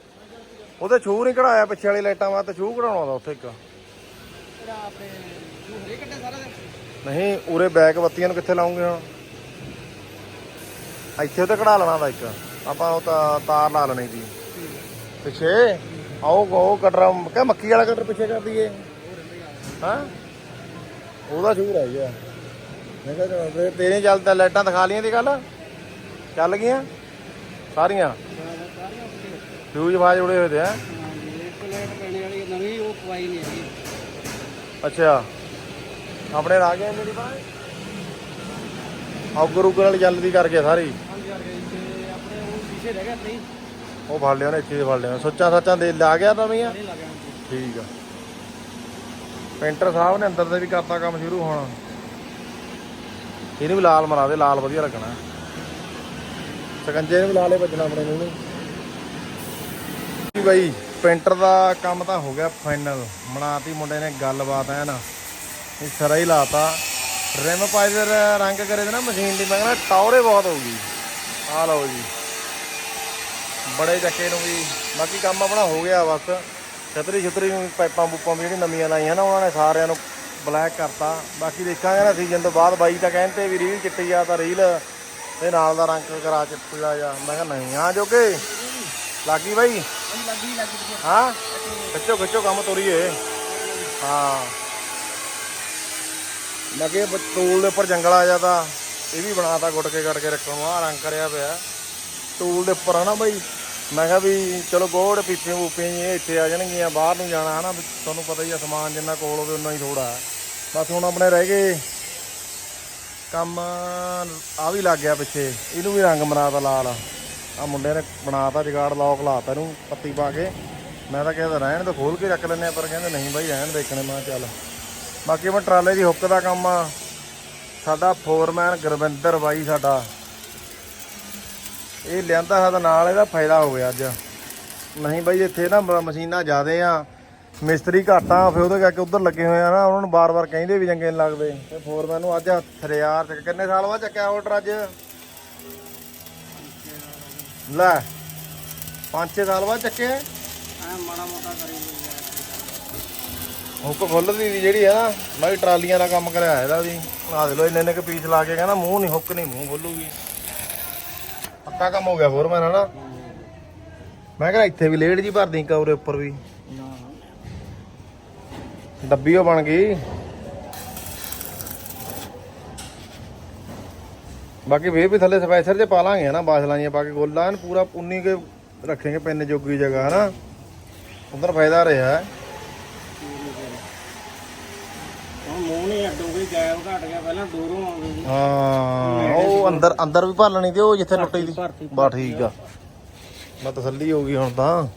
[SPEAKER 1] ਉਹਦੇ ਛੂ ਨਹੀਂ ਕਢਾਇਆ ਪਿੱਛੇ ਵਾਲੀ ਲਾਈਟਾਂ ਵਾਸਤੇ, ਛੂ ਕਢਾਉਣਾ ਦਾ ਉੱਥੇ ਇੱਕ। ਨਹੀਂ, ਉਰੇ ਬੈਕ ਬੱਤੀਆਂ ਨੂੰ ਕਿੱਥੇ ਲਾਉਂਗੇ ਹੁਣ? ਇੱਥੇ ਤੇ ਕਢਾ ਲੈਣਾ ਦਾ ਇੱਕ। ਆਪਾਂ ਉਹ ਤਾਰ ਲਾ ਲੈਣੀ ਦੀ ਪਿੱਛੇ? ਆਓ ਗੋ ਕਟਰ ਕਹ ਮੱਕੀ ਵਾਲਾ ਕਟਰ ਪਿੱਛੇ ਕਰ ਦਈਏ। ਹਾਂ? ਉਹਦਾ ਸ਼ੂਰ ਹੈ ਗਿਆ ਮੈਂ ਕਿਹਾ ਤੇਰੇ ਚੱਲਦਾ ਲਾਈਟਾਂ ਦਿਖਾ ਲੀਆਂ ਦੀ ਗੱਲ। ਚੱਲ ਗਈਆਂ? ਸਾਰੀਆਂ? ਫਿਊਜ਼ ਬਾਜ ਉੜੇ ਹੋਏ ਤੇ ਆ ਅੱਛਾ। ਆਪਣੇ ਆ ਗਏ ਮੇਰੀ ਬਾਈ ਔਗਰ ਉਗਰ ਵਾਲੀ ਚੱਲਦੀ ਕਰਕੇ ਸਾਰੀ।
[SPEAKER 2] ਹਾਂਜੀ ਯਾਰ ਆਪਣੇ ਉਹ ਸ਼ੀਸ਼ੇ ਰਹਿ ਗਏ ਨਹੀਂ
[SPEAKER 1] ਉਹ ਫੜ ਲਿਆ ਨੇ ਇੱਥੇ ਫੜ ਲਿਆ। ਸੋਚਾਂ ਸੱਚਾਂ ਦੇ ਲਾ ਗਿਆ ਤਾਂ ਵੀ ਆ।
[SPEAKER 2] ਨਹੀਂ ਲੱਗਿਆ
[SPEAKER 1] ਠੀਕ ਆ। ਪੇਂਟਰ ਸਾਹਿਬ ਨੇ ਅੰਦਰ ਦੇ ਵੀ ਕਰਤਾ ਕੰਮ ਸ਼ੁਰੂ ਹੋਣਾ। ਇਹਨੂੰ ਵੀ ਲਾਲ ਮਰਾ ਦੇ ਲਾਲ ਵਧੀਆ ਲੱਗਣਾ। ਸਕੰਜੇ ਨੂੰ ਵੀ ਲਾਲੇ ਵੱਜਣਾ ਆਪਣੇ ਨੂੰ। ਜੀ ਬਾਈ ਪੇਂਟਰ ਦਾ ਕੰਮ ਤਾਂ ਹੋ ਗਿਆ ਫਾਈਨਲ। ਬਣਾਤੀ ਮੁੰਡੇ ਨੇ ਗੱਲਬਾਤ ਐ ਨਾ ਇਹ ਸਰਾ ਹੀ ਲਾਤਾ। ਰਿਮ ਪਾਈਜ਼ਰ ਰੰਗ ਕਰੇ ਤੇ ਨਾ ਮਸ਼ੀਨ ਦੀ ਮੈਂ ਕਹਿੰਦਾ ਟੌਰੇ ਬਹੁਤ ਹੋਊਗੀ ਆ ਲਓ ਜੀ। ਬੜੇ ਚੱਕੇ ਨੂੰ ਵੀ ਬਾਕੀ ਕੰਮ ਆਪਣਾ ਹੋ ਗਿਆ ਬਸ। ਛਤਰੀ ਛਤਰੀ ਨੂੰ ਪਾਈਪਾਂ ਪੂਪਾਂ ਵੀ ਜਿਹੜੀ ਨਵੀਆਂ ਲਾਈਆਂ ਨਾ ਉਹਨਾਂ ਨੇ ਸਾਰਿਆਂ ਨੂੰ ਬਲੈਕ ਕਰਤਾ। ਬਾਕੀ ਦੇਖਾਂਗੇ ਨਾ ਸੀਜ਼ਨ ਤੋਂ ਬਾਅਦ ਬਾਈ ਤਾਂ ਕਹਿੰਦੇ ਵੀ ਰੀਲ ਚਿੱਟੀ ਆ ਤਾਂ ਰੀਲ ਦੇ ਨਾਲ ਦਾ ਰੰਗ ਕਰਾ ਚਿੱਟਾ ਜਾ ਮੈਂ ਕਿਹਾ ਨਹੀਂ ਆ ਜੋਗੇ? ਲੱਗੀ ਬਾਈ?
[SPEAKER 2] ਲੱਗੀ ਲੱਗੀ
[SPEAKER 1] ਹਾਂ? ਖਿੱਚੋ ਖਿੱਚੋ ਕੰਮ ਤੋਰੀਏ। ਹਾਂ। ਲੱਗੇ ਟੂਲ ਦੇ ਉੱਪਰ ਜੰਗਲ ਆ ਜਾਂਦਾ ਇਹ ਵੀ ਬਣਾਤਾ ਗੁੱਟ ਕੇ ਕੱਟ ਕੇ ਰੱਖਣ ਨੂੰ। ਆ ਰੰਗ ਕਰਿਆ ਪਿਆ। ਟੂਲ ਦੇ ਉੱਪਰ ਆ ਨਾ ਬਾਈ। ਮੈਂ ਕਿਹਾ ਵੀ ਚਲੋ ਗੋੜ ਪੀਪੇ ਪੂਪੇ ਜੀ ਇੱਥੇ ਆ ਜਾਣਗੀਆਂ, ਬਾਹਰ ਨੂੰ ਜਾਣਾ ਹਨਾ, ਵੀ ਤੁਹਾਨੂੰ ਪਤਾ ਹੀ ਆ ਸਮਾਨ ਜਿੰਨਾ ਕੋਲ ਹੋਵੇ ਉਨਾ ਹੀ ਥੋੜਾ ਬਸ ਹੁਣ ਆਪਣੇ ਰਹਿ ਗਏ। ਕੰਮ ਆ ਵੀ ਲੱਗ ਗਿਆ ਪਿੱਛੇ। ਇਹਨੂੰ ਵੀ ਰੰਗ ਬਣਾਤਾ ਲਾਲ। ਆ ਮੁੰਡੇ ਨੇ ਬਣਾਤਾ ਜਗਾੜ ਲੌਕ ਲਾਤਾ ਇਹਨੂੰ, ਪੱਤੀ ਪਾ ਕੇ। ਮੈਂ ਤਾਂ ਕਹਿੰਦਾ ਰਹਿਣ ਤੋਂ ਖੋਲ ਕੇ ਰੱਖ ਲੈਂਦੇ ਆ ਪਰ ਕਹਿੰਦੇ ਨਹੀਂ ਬਾਈ, ਰਹਿਣ ਦੇਖਣੇ ਮੈਂ ਕਿਹਾ ਚੱਲ। ਬਾਕੀ ਮੈਂ ਟਰਾਲੇ ਦੀ ਹੁੱਕ ਦਾ ਕੰਮ ਆ। ਸਾਡਾ ਫੋਰਮੈਨ ਗੁਰਵਿੰਦਰ ਬਾਈ ਸਾਡਾ। ਇਹ ਲਿਆਂਦਾ ਸਾਡਾ ਨਾਲ ਇਹਦਾ ਫਾਇਦਾ ਹੋ ਗਿਆ ਅੱਜ। ਨਹੀਂ ਬਾਈ ਇੱਥੇ ਨਾ ਮਸ਼ੀਨਾਂ ਜ਼ਿਆਦੇ ਆ ਮਿਸਤਰੀ ਘੱਟ ਆ ਫਿਰ ਉਹਦੇ ਕਰਕੇ ਉਧਰ ਲੱਗੇ ਹੋਏ ਆ ਨਾ ਉਹਨਾਂ ਨੂੰ ਬਾਰ-ਬਾਰ ਕਹਿੰਦੇ ਵੀ ਚੰਗੇ ਨਹੀਂ ਲੱਗਦੇ। ਤੇ ਫੋਰਮੈਨ ਨੂੰ ਅੱਜ ਹਥਿਆਰ ਚੱਕ ਕਿੰਨੇ ਸਾਲ ਬਾਅਦ ਚੱਕਿਆ ਆਰਡਰ ਅੱਜ? ਲੈ 5-6 ਸਾਲ ਬਾਅਦ ਚੱਕਿਆ
[SPEAKER 2] ਆ ਮਾੜਾ ਮੋਟਾ ਕਰੀ
[SPEAKER 1] ਹੁੱਕ ਖੁੱਲਦੀ ਦੀ ਜਿਹੜੀ ਹੈ ਨਾ ਮੈਂ ਟਰਾਲੀਆਂ ਦਾ ਕੰਮ ਕਰਿਆ ਇਹਦਾ ਵੀ। ਆ ਦੇ ਲੋ ਇੰਨੇ ਇੰਨੇ ਕੁ ਪੀਸ ਲਾ ਕੇ ਕਹਿੰਦਾ ਮੂੰਹ ਨਹੀਂ ਹੁੱਕ ਨਹੀਂ ਮੂੰਹ ਖੋਲੂਗੀ। ਪੱਕਾ ਕੰਮ ਹੋ ਗਿਆ ਫੋਰਮੈਨ ਹਨਾ ਮੈਂ ਕਿਹਾ ਇੱਥੇ ਵੀ ਲੇਡ ਜੀ ਭਰਦੀ ਕਵਰੇ ਉੱਪਰ ਵੀ। ਡੱਬੀ ਉਹ ਬਣ ਗਈ। ਬਾਕੀ ਵੇ ਵੀ ਥੱਲੇ ਸਪੈਸਰ ਜੇ ਪਾ ਲਾਂਗੇ ਨਾ ਬਾਸਲਾਂ ਜੀਆਂ ਪਾ ਕੇ ਗੋਲਾ ਐਨ ਪੂਰਾ ਪੁੰਨੀ ਕੇ ਰੱਖेंगे ਪੈਨ ਜੋਗੀ ਜਗ੍ਹਾ ਹਨਾ। ਉਧਰ ਫਾਇਦਾ ਰਿਹਾ। ਹੈ
[SPEAKER 2] ਹੁਣ ਮੂੰਹ ਨਹੀਂ ਅੱਡੂਗੀ ਗੈਪ ਘਟ ਗਿਆ ਪਹਿਲਾਂ ਦੂਰੋਂ ਆਉਂਦੀ ਸੀ
[SPEAKER 1] ਹਾਂ ਉਹ ਅੰਦਰ ਅੰਦਰ ਵੀ ਭਰ ਲੈਣੀ ਤੇ ਉਹ ਜਿੱਥੇ ਟੁੱਟੀ ਦੀ।
[SPEAKER 2] ਭਰਤੀ।
[SPEAKER 1] ਬਾ ਠੀਕ ਆ। ਮੈਂ ਤਸੱਲੀ ਹੋ ਗਈ ਹੁਣ ਤਾਂ।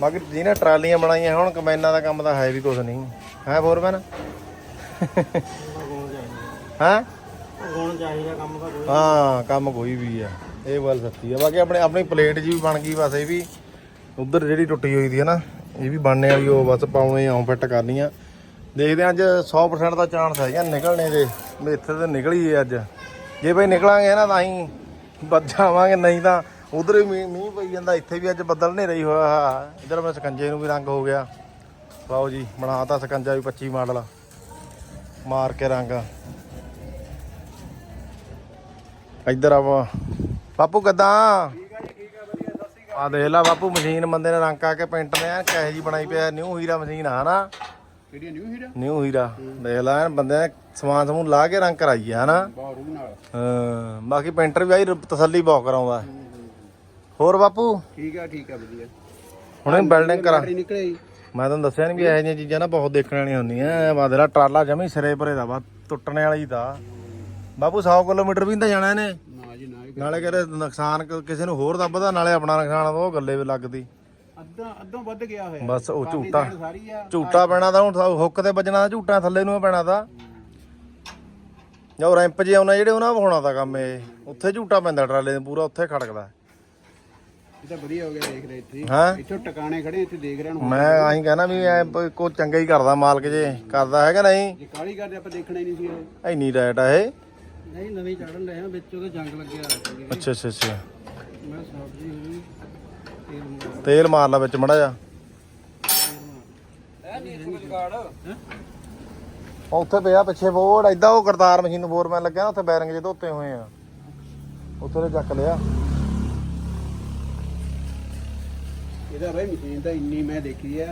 [SPEAKER 1] ਬਾਕੀ ਜਿਹਨੇ ਟਰਾਲੀਆਂ ਬਣਾਈਆਂ ਹੁਣ ਕਮੈਨਾਂ ਦਾ ਕੰਮ ਤਾਂ ਹੈ ਵੀ ਕੁਝ ਨਹੀਂ। ਹੈ ਫੋਰਮੈਨ? ਹੈ?
[SPEAKER 2] ਹੁਣ ਚਾਹੀਦਾ ਕੰਮ ਤਾਂ ਕੋਈ।
[SPEAKER 1] ਹਾਂ ਕੰਮ ਕੋਈ ਵੀ ਆ। ਇਹ ਗੱਲ ਸੱਚੀ ਆ। ਬਾਕੀ ਆਪਣੇ ਆਪਣੀ ਪਲੇਟ ਜੀ ਵੀ ਬਣ ਗਈ ਬਸ ਇਹ ਵੀ ਉਧਰ ਜਿਹੜੀ ਟੁੱਟੀ ਹੋਈ ਦੀ ਹੈ ਨਾ ਇਹ ਵੀ ਬਣਨੇ ਵਾਲੀ ਉਹ ਬਸ ਪਾਉਣੇ ਆਉਂ ਫਿੱਟ ਕਰਨੀਆਂ। ਦੇਖਦੇ ਹਾਂ ਅੱਜ 100% ਦਾ ਚਾਂਸ ਹੈ ਜਾਂ ਨਿਕਲਣੇ ਦੇ। ਇੱਥੇ ਤੇ ਨਿਕਲੀ ਅੱਜ। ਜੇ ਬਈ ਨਿਕਲਾਂਗੇ ਨਾ ਤਾਂ ਹੀ ਬਚਾਵਾਂਗੇ ਨਹੀਂ ਤਾਂ ਉਧਰ ਵੀ ਮੀਂਹ ਪਈ ਜਾਂਦਾ, ਇੱਥੇ ਵੀ ਅੱਜ ਬੱਦਲ ਨਹੀਂ ਰਹੀ ਹੋਇਆ ਇਧਰ ਮੈਂ ਸਕੰਜੇ ਨੂੰ ਵੀ ਰੰਗ ਹੋ ਗਿਆ। ਲਓ ਜੀ, ਬਣਾਤਾ ਸਕੰਜਾ ਵੀ 25 ਮਾਡਲ। ਮਾਰ ਕੇ ਰੰਗ। ਇੱਧਰ ਆ ਵਾ। ਬਾਪੂ ਕਿੱਦਾਂ? ਆ ਦੇਖ ਲੈ ਬਾਪੂ, ਮਸ਼ੀਨ ਬੰਦੇ ਨੇ ਰੰਗ ਆ ਕੇ ਪੈਂਟ ਨੇ, ਐਨ ਕਹੇ ਜੀ ਬਣਾਈ ਪਿਆ ਨਿਊ ਹੀਰਾ ਮਸ਼ੀਨ ਆ, ਹਨਾ?
[SPEAKER 3] ਕਿਹੜੀ ਨਿਊ ਹੀਰਾ?
[SPEAKER 1] ਨਿਊ ਹੀਰਾ। ਦੇਖ ਲੈ ਐਨ ਬੰਦੇ ਨੇ ਸਮਾਨ ਸਮੂਨ ਲਾ ਕੇ ਰੰਗ ਕਰਾਈ ਆ ਹਨਾ?
[SPEAKER 3] ਬਾਰੂ ਨਾਲ।
[SPEAKER 1] ਹਾਂ ਬਾਕੀ ਪੈਂਟਰ ਵੀ ਆਈ ਤਸੱਲੀ ਬਹੁਤ ਕਰਾਉਂਦਾ। ਹੋਰ ਬਾਪੂ?
[SPEAKER 3] ਠੀਕ ਆ ਠੀਕ ਆ ਵਧੀਆ।
[SPEAKER 1] ਹੁਣੇ ਬਿਲਡਿੰਗ ਕਰਾ
[SPEAKER 3] ਨਿਕਲੇ।
[SPEAKER 1] ਮੈਂ ਤੁਹਾਨੂੰ ਦੱਸਿਆ ਨਹੀਂ ਵੀ ਇਹੋ ਜਿਹੀਆਂ ਚੀਜ਼ਾਂ ਨਾ ਬਹੁਤ ਦੇਖਣ ਵਾਲੀਆਂ ਹੁੰਦੀਆਂ। ਬਾਦਰਾ ਟਰਾਲਾ ਜਮੀ ਸਿਰੇ ਪਰੇ ਦਾ ਵਾ ਟੁੱਟਣੇ ਵਾਲੀ ਦਾ। ਬਾਪੂ 100 ਕਿਲੋਮੀਟਰ ਵੀ ਤਾਂ ਜਾਣਾ ਇਹਨੇ।
[SPEAKER 3] ਨਾ ਜੀ ਨਾ ਜੀ।
[SPEAKER 1] ਨਾਲੇ ਕਹਿੰਦੇ ਨੁਕਸਾਨ ਕਿਸੇ ਨੂੰ ਹੋਰ ਦੱਬਦਾ ਨਾਲੇ ਆਪਣਾ ਨੁਕਸਾਨ ਉਹ ਗੱਲੇ ਵੀ ਲੱਗਦੀ।
[SPEAKER 3] ਅੱਧਾ ਅੱਧੋਂ ਵੱਧ ਗਿਆ ਹੋਇਆ
[SPEAKER 1] ਬਸ ਉਹ ਝੂਟਾ
[SPEAKER 3] side ਸਾਰੀ ਆ
[SPEAKER 1] ਝੂਟਾ ਪੈਣਾ ਤਾਂ ਹੁਣ ਹੁੱਕ ਤੇ ਵੱਜਣਾ ਝੂਟਾ ਥੱਲੇ ਨੂੰ ਹੀ ਪੈਣਾ ਤਾਂ। ਜੋ ਰੈਂਪ ਜੇ ਆਉਣਾ ਜਿਹੜੇ ਉਹਨਾਂ ਹੋਣਾ ਤਾਂ ਕੰਮ ਇਹ। ਉੱਥੇ ਝੂਟਾ ਪੈਂਦਾ ਟਰਾਲੇ ਦੇ ਪੂਰਾ ਉੱਥੇ ਖੜਕਦਾ।
[SPEAKER 3] ਇਹ ਤਾਂ ਵਧੀਆ ਹੋ ਗਿਆ ਦੇਖ ਰਹੇ ਇੱਥੇ।
[SPEAKER 1] ਹਾਂ?
[SPEAKER 3] ਇੱਥੋਂ ਟਿਕਾਣੇ ਖੜੇ ਇੱਥੇ ਦੇਖ ਰਹੇ ਹਾਂ
[SPEAKER 1] ਮੈਂ ਆਹੀਂ ਕਹਿਣਾ ਵੀ ਐ ਕੋ ਚੰਗਾ ਹੀ ਕਰਦਾ ਮਾਲਕ ਜੇ। ਕਰਦਾ ਹੈਗਾ ਨਹੀਂ?
[SPEAKER 3] ਜੇ ਕਾਲੀ ਕਰਦੇ ਆਪਾਂ ਦੇਖਣਾ ਹੀ ਨਹੀਂ ਸੀ ਇਹ।
[SPEAKER 1] ਇੰਨੀ ਰੈਟ ਆ ਇਹ।
[SPEAKER 3] ਨਹੀਂ ਨਵੀਂ ਚੜਨ ਰਹੇ ਆ ਵਿੱਚ ਉਹਦੇ ਜੰਗ ਲੱਗਿਆ
[SPEAKER 1] ਅੱਛਾ ਅੱਛਾ ਅੱਛਾ।
[SPEAKER 3] ਮੈਂ ਸਬਜ਼ੀ ਹੋਈ ਤੇਲ
[SPEAKER 1] ਤੇਲ ਮਾਰ ਲਾ ਵਿੱਚ ਮੜਾ ਜਾ। ਉੱਥੇ ਪਿਆ ਪਿੱਛੇ ਬੋਰਡ ਐਦਾਂ ਉਹ ਕਰਤਾਰ ਮਸ਼ੀਨ ਨੂੰ ਬੋਰ ਮੈਂ ਲੱਗਿਆ ਉੱਥੇ ਬੈਰਿੰਗ ਜੇ ਧੋਤੇ ਹੋਏ ਆ। ਉੱਥੇ ਦੇ ਚੱਕ ਲਿਆ।
[SPEAKER 3] ਇਹਦਾ ਬਾਈ ਮਸ਼ੀਨ ਤਾਂ ਇੰਨੀ ਮੈਂ ਦੇਖੀ ਆ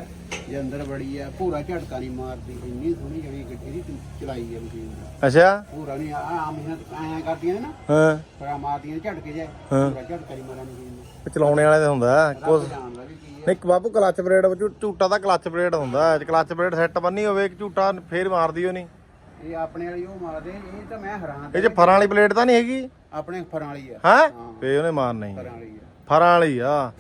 [SPEAKER 3] ਜੇ ਅੰਦਰ ਬੜੀ ਆ ਪੂਰਾ ਝਟਕਾ ਨਹੀਂ ਮਾਰਦੀ ਇੰਨੀ ਸੋਹਣੀ ਜਿਹੜੀ ਇਹਦੀ ਚਲਾਈ ਆ ਮਸ਼ੀਨ ਦੀ।
[SPEAKER 1] ਅੱਛਾ?
[SPEAKER 3] ਪੂਰਾ ਨਹੀਂ ਆ ਆ ਮਿਹਨਤ ਐਂ ਕਰਦੀਆਂ ਨੇ ਨਾ।
[SPEAKER 1] ਹਾਂ।
[SPEAKER 3] ਪਰਾ ਮਾਰਦੀਆਂ ਝਟਕੇ ਜੇ। ਪੂਰਾ ਝਟਕਾ ਨਹੀਂ ਮਾਰਨਾ ਮਸ਼ੀਨ
[SPEAKER 1] ਚਲਾਉਣੇ ਵਾਲੇ ਦਾ ਹੁੰਦਾ ਕੁਛ
[SPEAKER 3] ਜਾਣਦਾ ਵੀ ਕੀ ਆ
[SPEAKER 1] ਨਹੀਂ ਬਾਬੂ ਕਲੱਚ ਬ੍ਰੇਡ ਵਿੱਚ ਝੂਟਾ ਦਾ ਕਲੱਚ ਬ੍ਰੇਡ ਹੁੰਦਾ ਕਲੱਚ ਬ੍ਰੇਡ ਸੈੱਟ ਬੰਨੀ ਹੋਵੇ ਇੱਕ ਝੂਟਾ ਫੇਰ ਮਾਰਦੀ ਨਹੀਂ
[SPEAKER 3] ਇਹ ਆਪਣੇ ਵਾਲੀ ਉਹ ਮਾਰਦੇ ਇਹ ਤਾਂ ਮੈਂ ਹੈਰਾਨ
[SPEAKER 1] ਇਹ ਚ ਫਰਾਂ ਵਾਲੀ ਪਲੇਟ ਤਾਂ ਨਹੀਂ ਹੈਗੀ?
[SPEAKER 3] ਆਪਣੇ ਫਰਾਂ ਵਾਲੀ ਆ।
[SPEAKER 1] ਹੈ? ਫੇ ਉਹਨੇ ਮਾਰਨਾ
[SPEAKER 3] ਫਰਾਂ ਵਾਲੀ ਆ।
[SPEAKER 1] ਫਰਾਂ ਵਾਲੀ ਆ।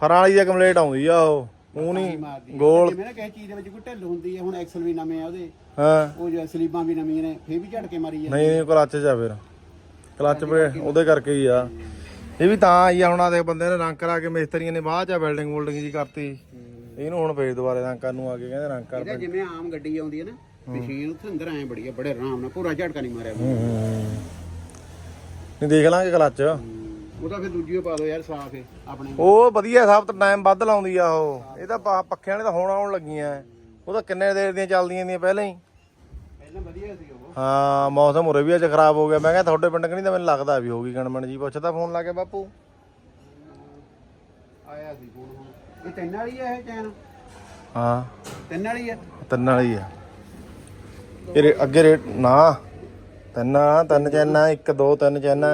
[SPEAKER 3] ਫਰਾਂ ਵਾਲੀ
[SPEAKER 1] ਦੀ ਕੰਪਲੇਟ ਆਉਂਦੀ ਆ ਉਹ। ਉਹ ਨਹੀਂ ਗੋਲ।
[SPEAKER 3] ਜਿਵੇਂ ਨਾ ਕਿਸੇ ਚੀਜ਼ ਦੇ ਵਿੱਚ ਕੋਈ ਢਿੱਲ ਹੁੰਦੀ ਹੈ ਹੁਣ ਐਕਸਲ ਵੀ ਨਵੇਂ ਆ ਉਹਦੇ।
[SPEAKER 1] ਹਾਂ।
[SPEAKER 3] ਉਹ ਜੋ ਸਲੀਬਾਂ ਵੀ ਨਵੀਆਂ ਨੇ ਫੇਰ ਵੀ ਝਟਕੇ ਮਾਰੀ ਜਾਂਦੇ
[SPEAKER 1] ਨਹੀਂ ਨਹੀਂ ਕਲੱਚ ਆ ਫਿਰ। ਕਲੱਚ ਬ੍ਰੇਡ ਉਹਦੇ ਕਰਕੇ ਹੀ ਆ। ਇਹ ਵੀ ਤਾਂ ਆਈ ਆ ਹੁਣ ਦੇ ਬੰਦੇ ਨੇ ਰੰਗ ਕਰਾ ਕੇ ਮਿਸਤਰੀਆਂ ਨੇ ਬਾਅਦ ਚ ਬਿਲਡਿੰਗ ਬੁਲਡਿੰਗ ਜੀ ਕਰਤੀ। ਇਹਨੂੰ ਹੁਣ ਫੇਰ ਦੁਬਾਰੇ ਰੰਗ ਕਰਨ ਨੂੰ ਆ ਕੇ ਕਹਿੰਦੇ ਰੰਗ ਕਰ
[SPEAKER 3] ਇਹਦਾ ਜਿਵੇਂ ਆਮ ਗੱਡੀ ਆਉਂਦੀ ਹੈ ਨਾ ਮਸ਼ੀਨ ਉੱਥੇ ਅੰਦਰ ਐ ਬੜੀ ਆ ਬੜੇ ਆਰਾਮ ਨਾਲ ਪੂਰਾ ਝਟਕਾ ਨਹੀਂ ਮਾਰਿਆ
[SPEAKER 1] ਨਹੀਂ ਦੇਖ ਲਾਂਗੇ ਕਲੱਚ।
[SPEAKER 3] ਉਹਦਾ ਫਿਰ ਦੂਜੀ ਪਾ ਦਿਓ ਯਾਰ ਸਾਫ਼ ਹੈ ਆਪਣੇ
[SPEAKER 1] ਉਹ ਵਧੀਆ ਤੋਂ ਟਾਈਮ ਵੱਧ ਲਾਉਂਦੀ ਆ ਉਹ। ਇਹ ਤਾਂ ਪੱਖਿਆਂ ਨੇ ਤਾਂ ਹੁਣ ਆਉਣ ਲੱਗੀਆਂ। ਉਹ ਤਾਂ ਕਿੰਨੇ ਦੇਰ ਦੀਆਂ ਚੱਲਦੀਆਂ ਦੀਆਂ ਪਹਿਲਾਂ ਹੀ।
[SPEAKER 3] ਪਹਿਲਾਂ ਵਧੀਆ ਸੀ ਉਹ।
[SPEAKER 1] ਹਾਂ ਮੌਸਮ ਉਰੇ ਵੀ ਅੱਜ ਖਰਾਬ ਹੋ ਗਿਆ। ਮੈਂ ਕਿਹਾ ਤੁਹਾਡੇ ਪਿੰਡ ਕਣੀ ਤਾਂ ਮੈਨੂੰ ਲੱਗਦਾ ਵੀ ਹੋਗੀ ਗਣਮਣ ਜੀ। ਪੁੱਛਦਾ ਫੋਨ ਲਾ ਕੇ ਬਾਪੂ।
[SPEAKER 3] ਆਇਆ ਸੀ ਫੋਨ ਹੁਣ। ਇਹ ਤਿੰਨ ਵਾਲੀ ਹੈ ਇਹ ਚੈਨ?
[SPEAKER 1] ਹਾਂ।
[SPEAKER 3] ਤਿੰਨ ਵਾਲੀ ਹੈ
[SPEAKER 1] ਤਿੰਨ ਵਾਲੀ ਆ। ਇਹ ਅੱਗੇ ਰੇਟ ਨਾ। ਤਿੰਨ ਆ, ਤਿੰਨ ਚੈਨਾ ਇੱਕ ਦੋ ਤਿੰਨ ਚੈਨਾ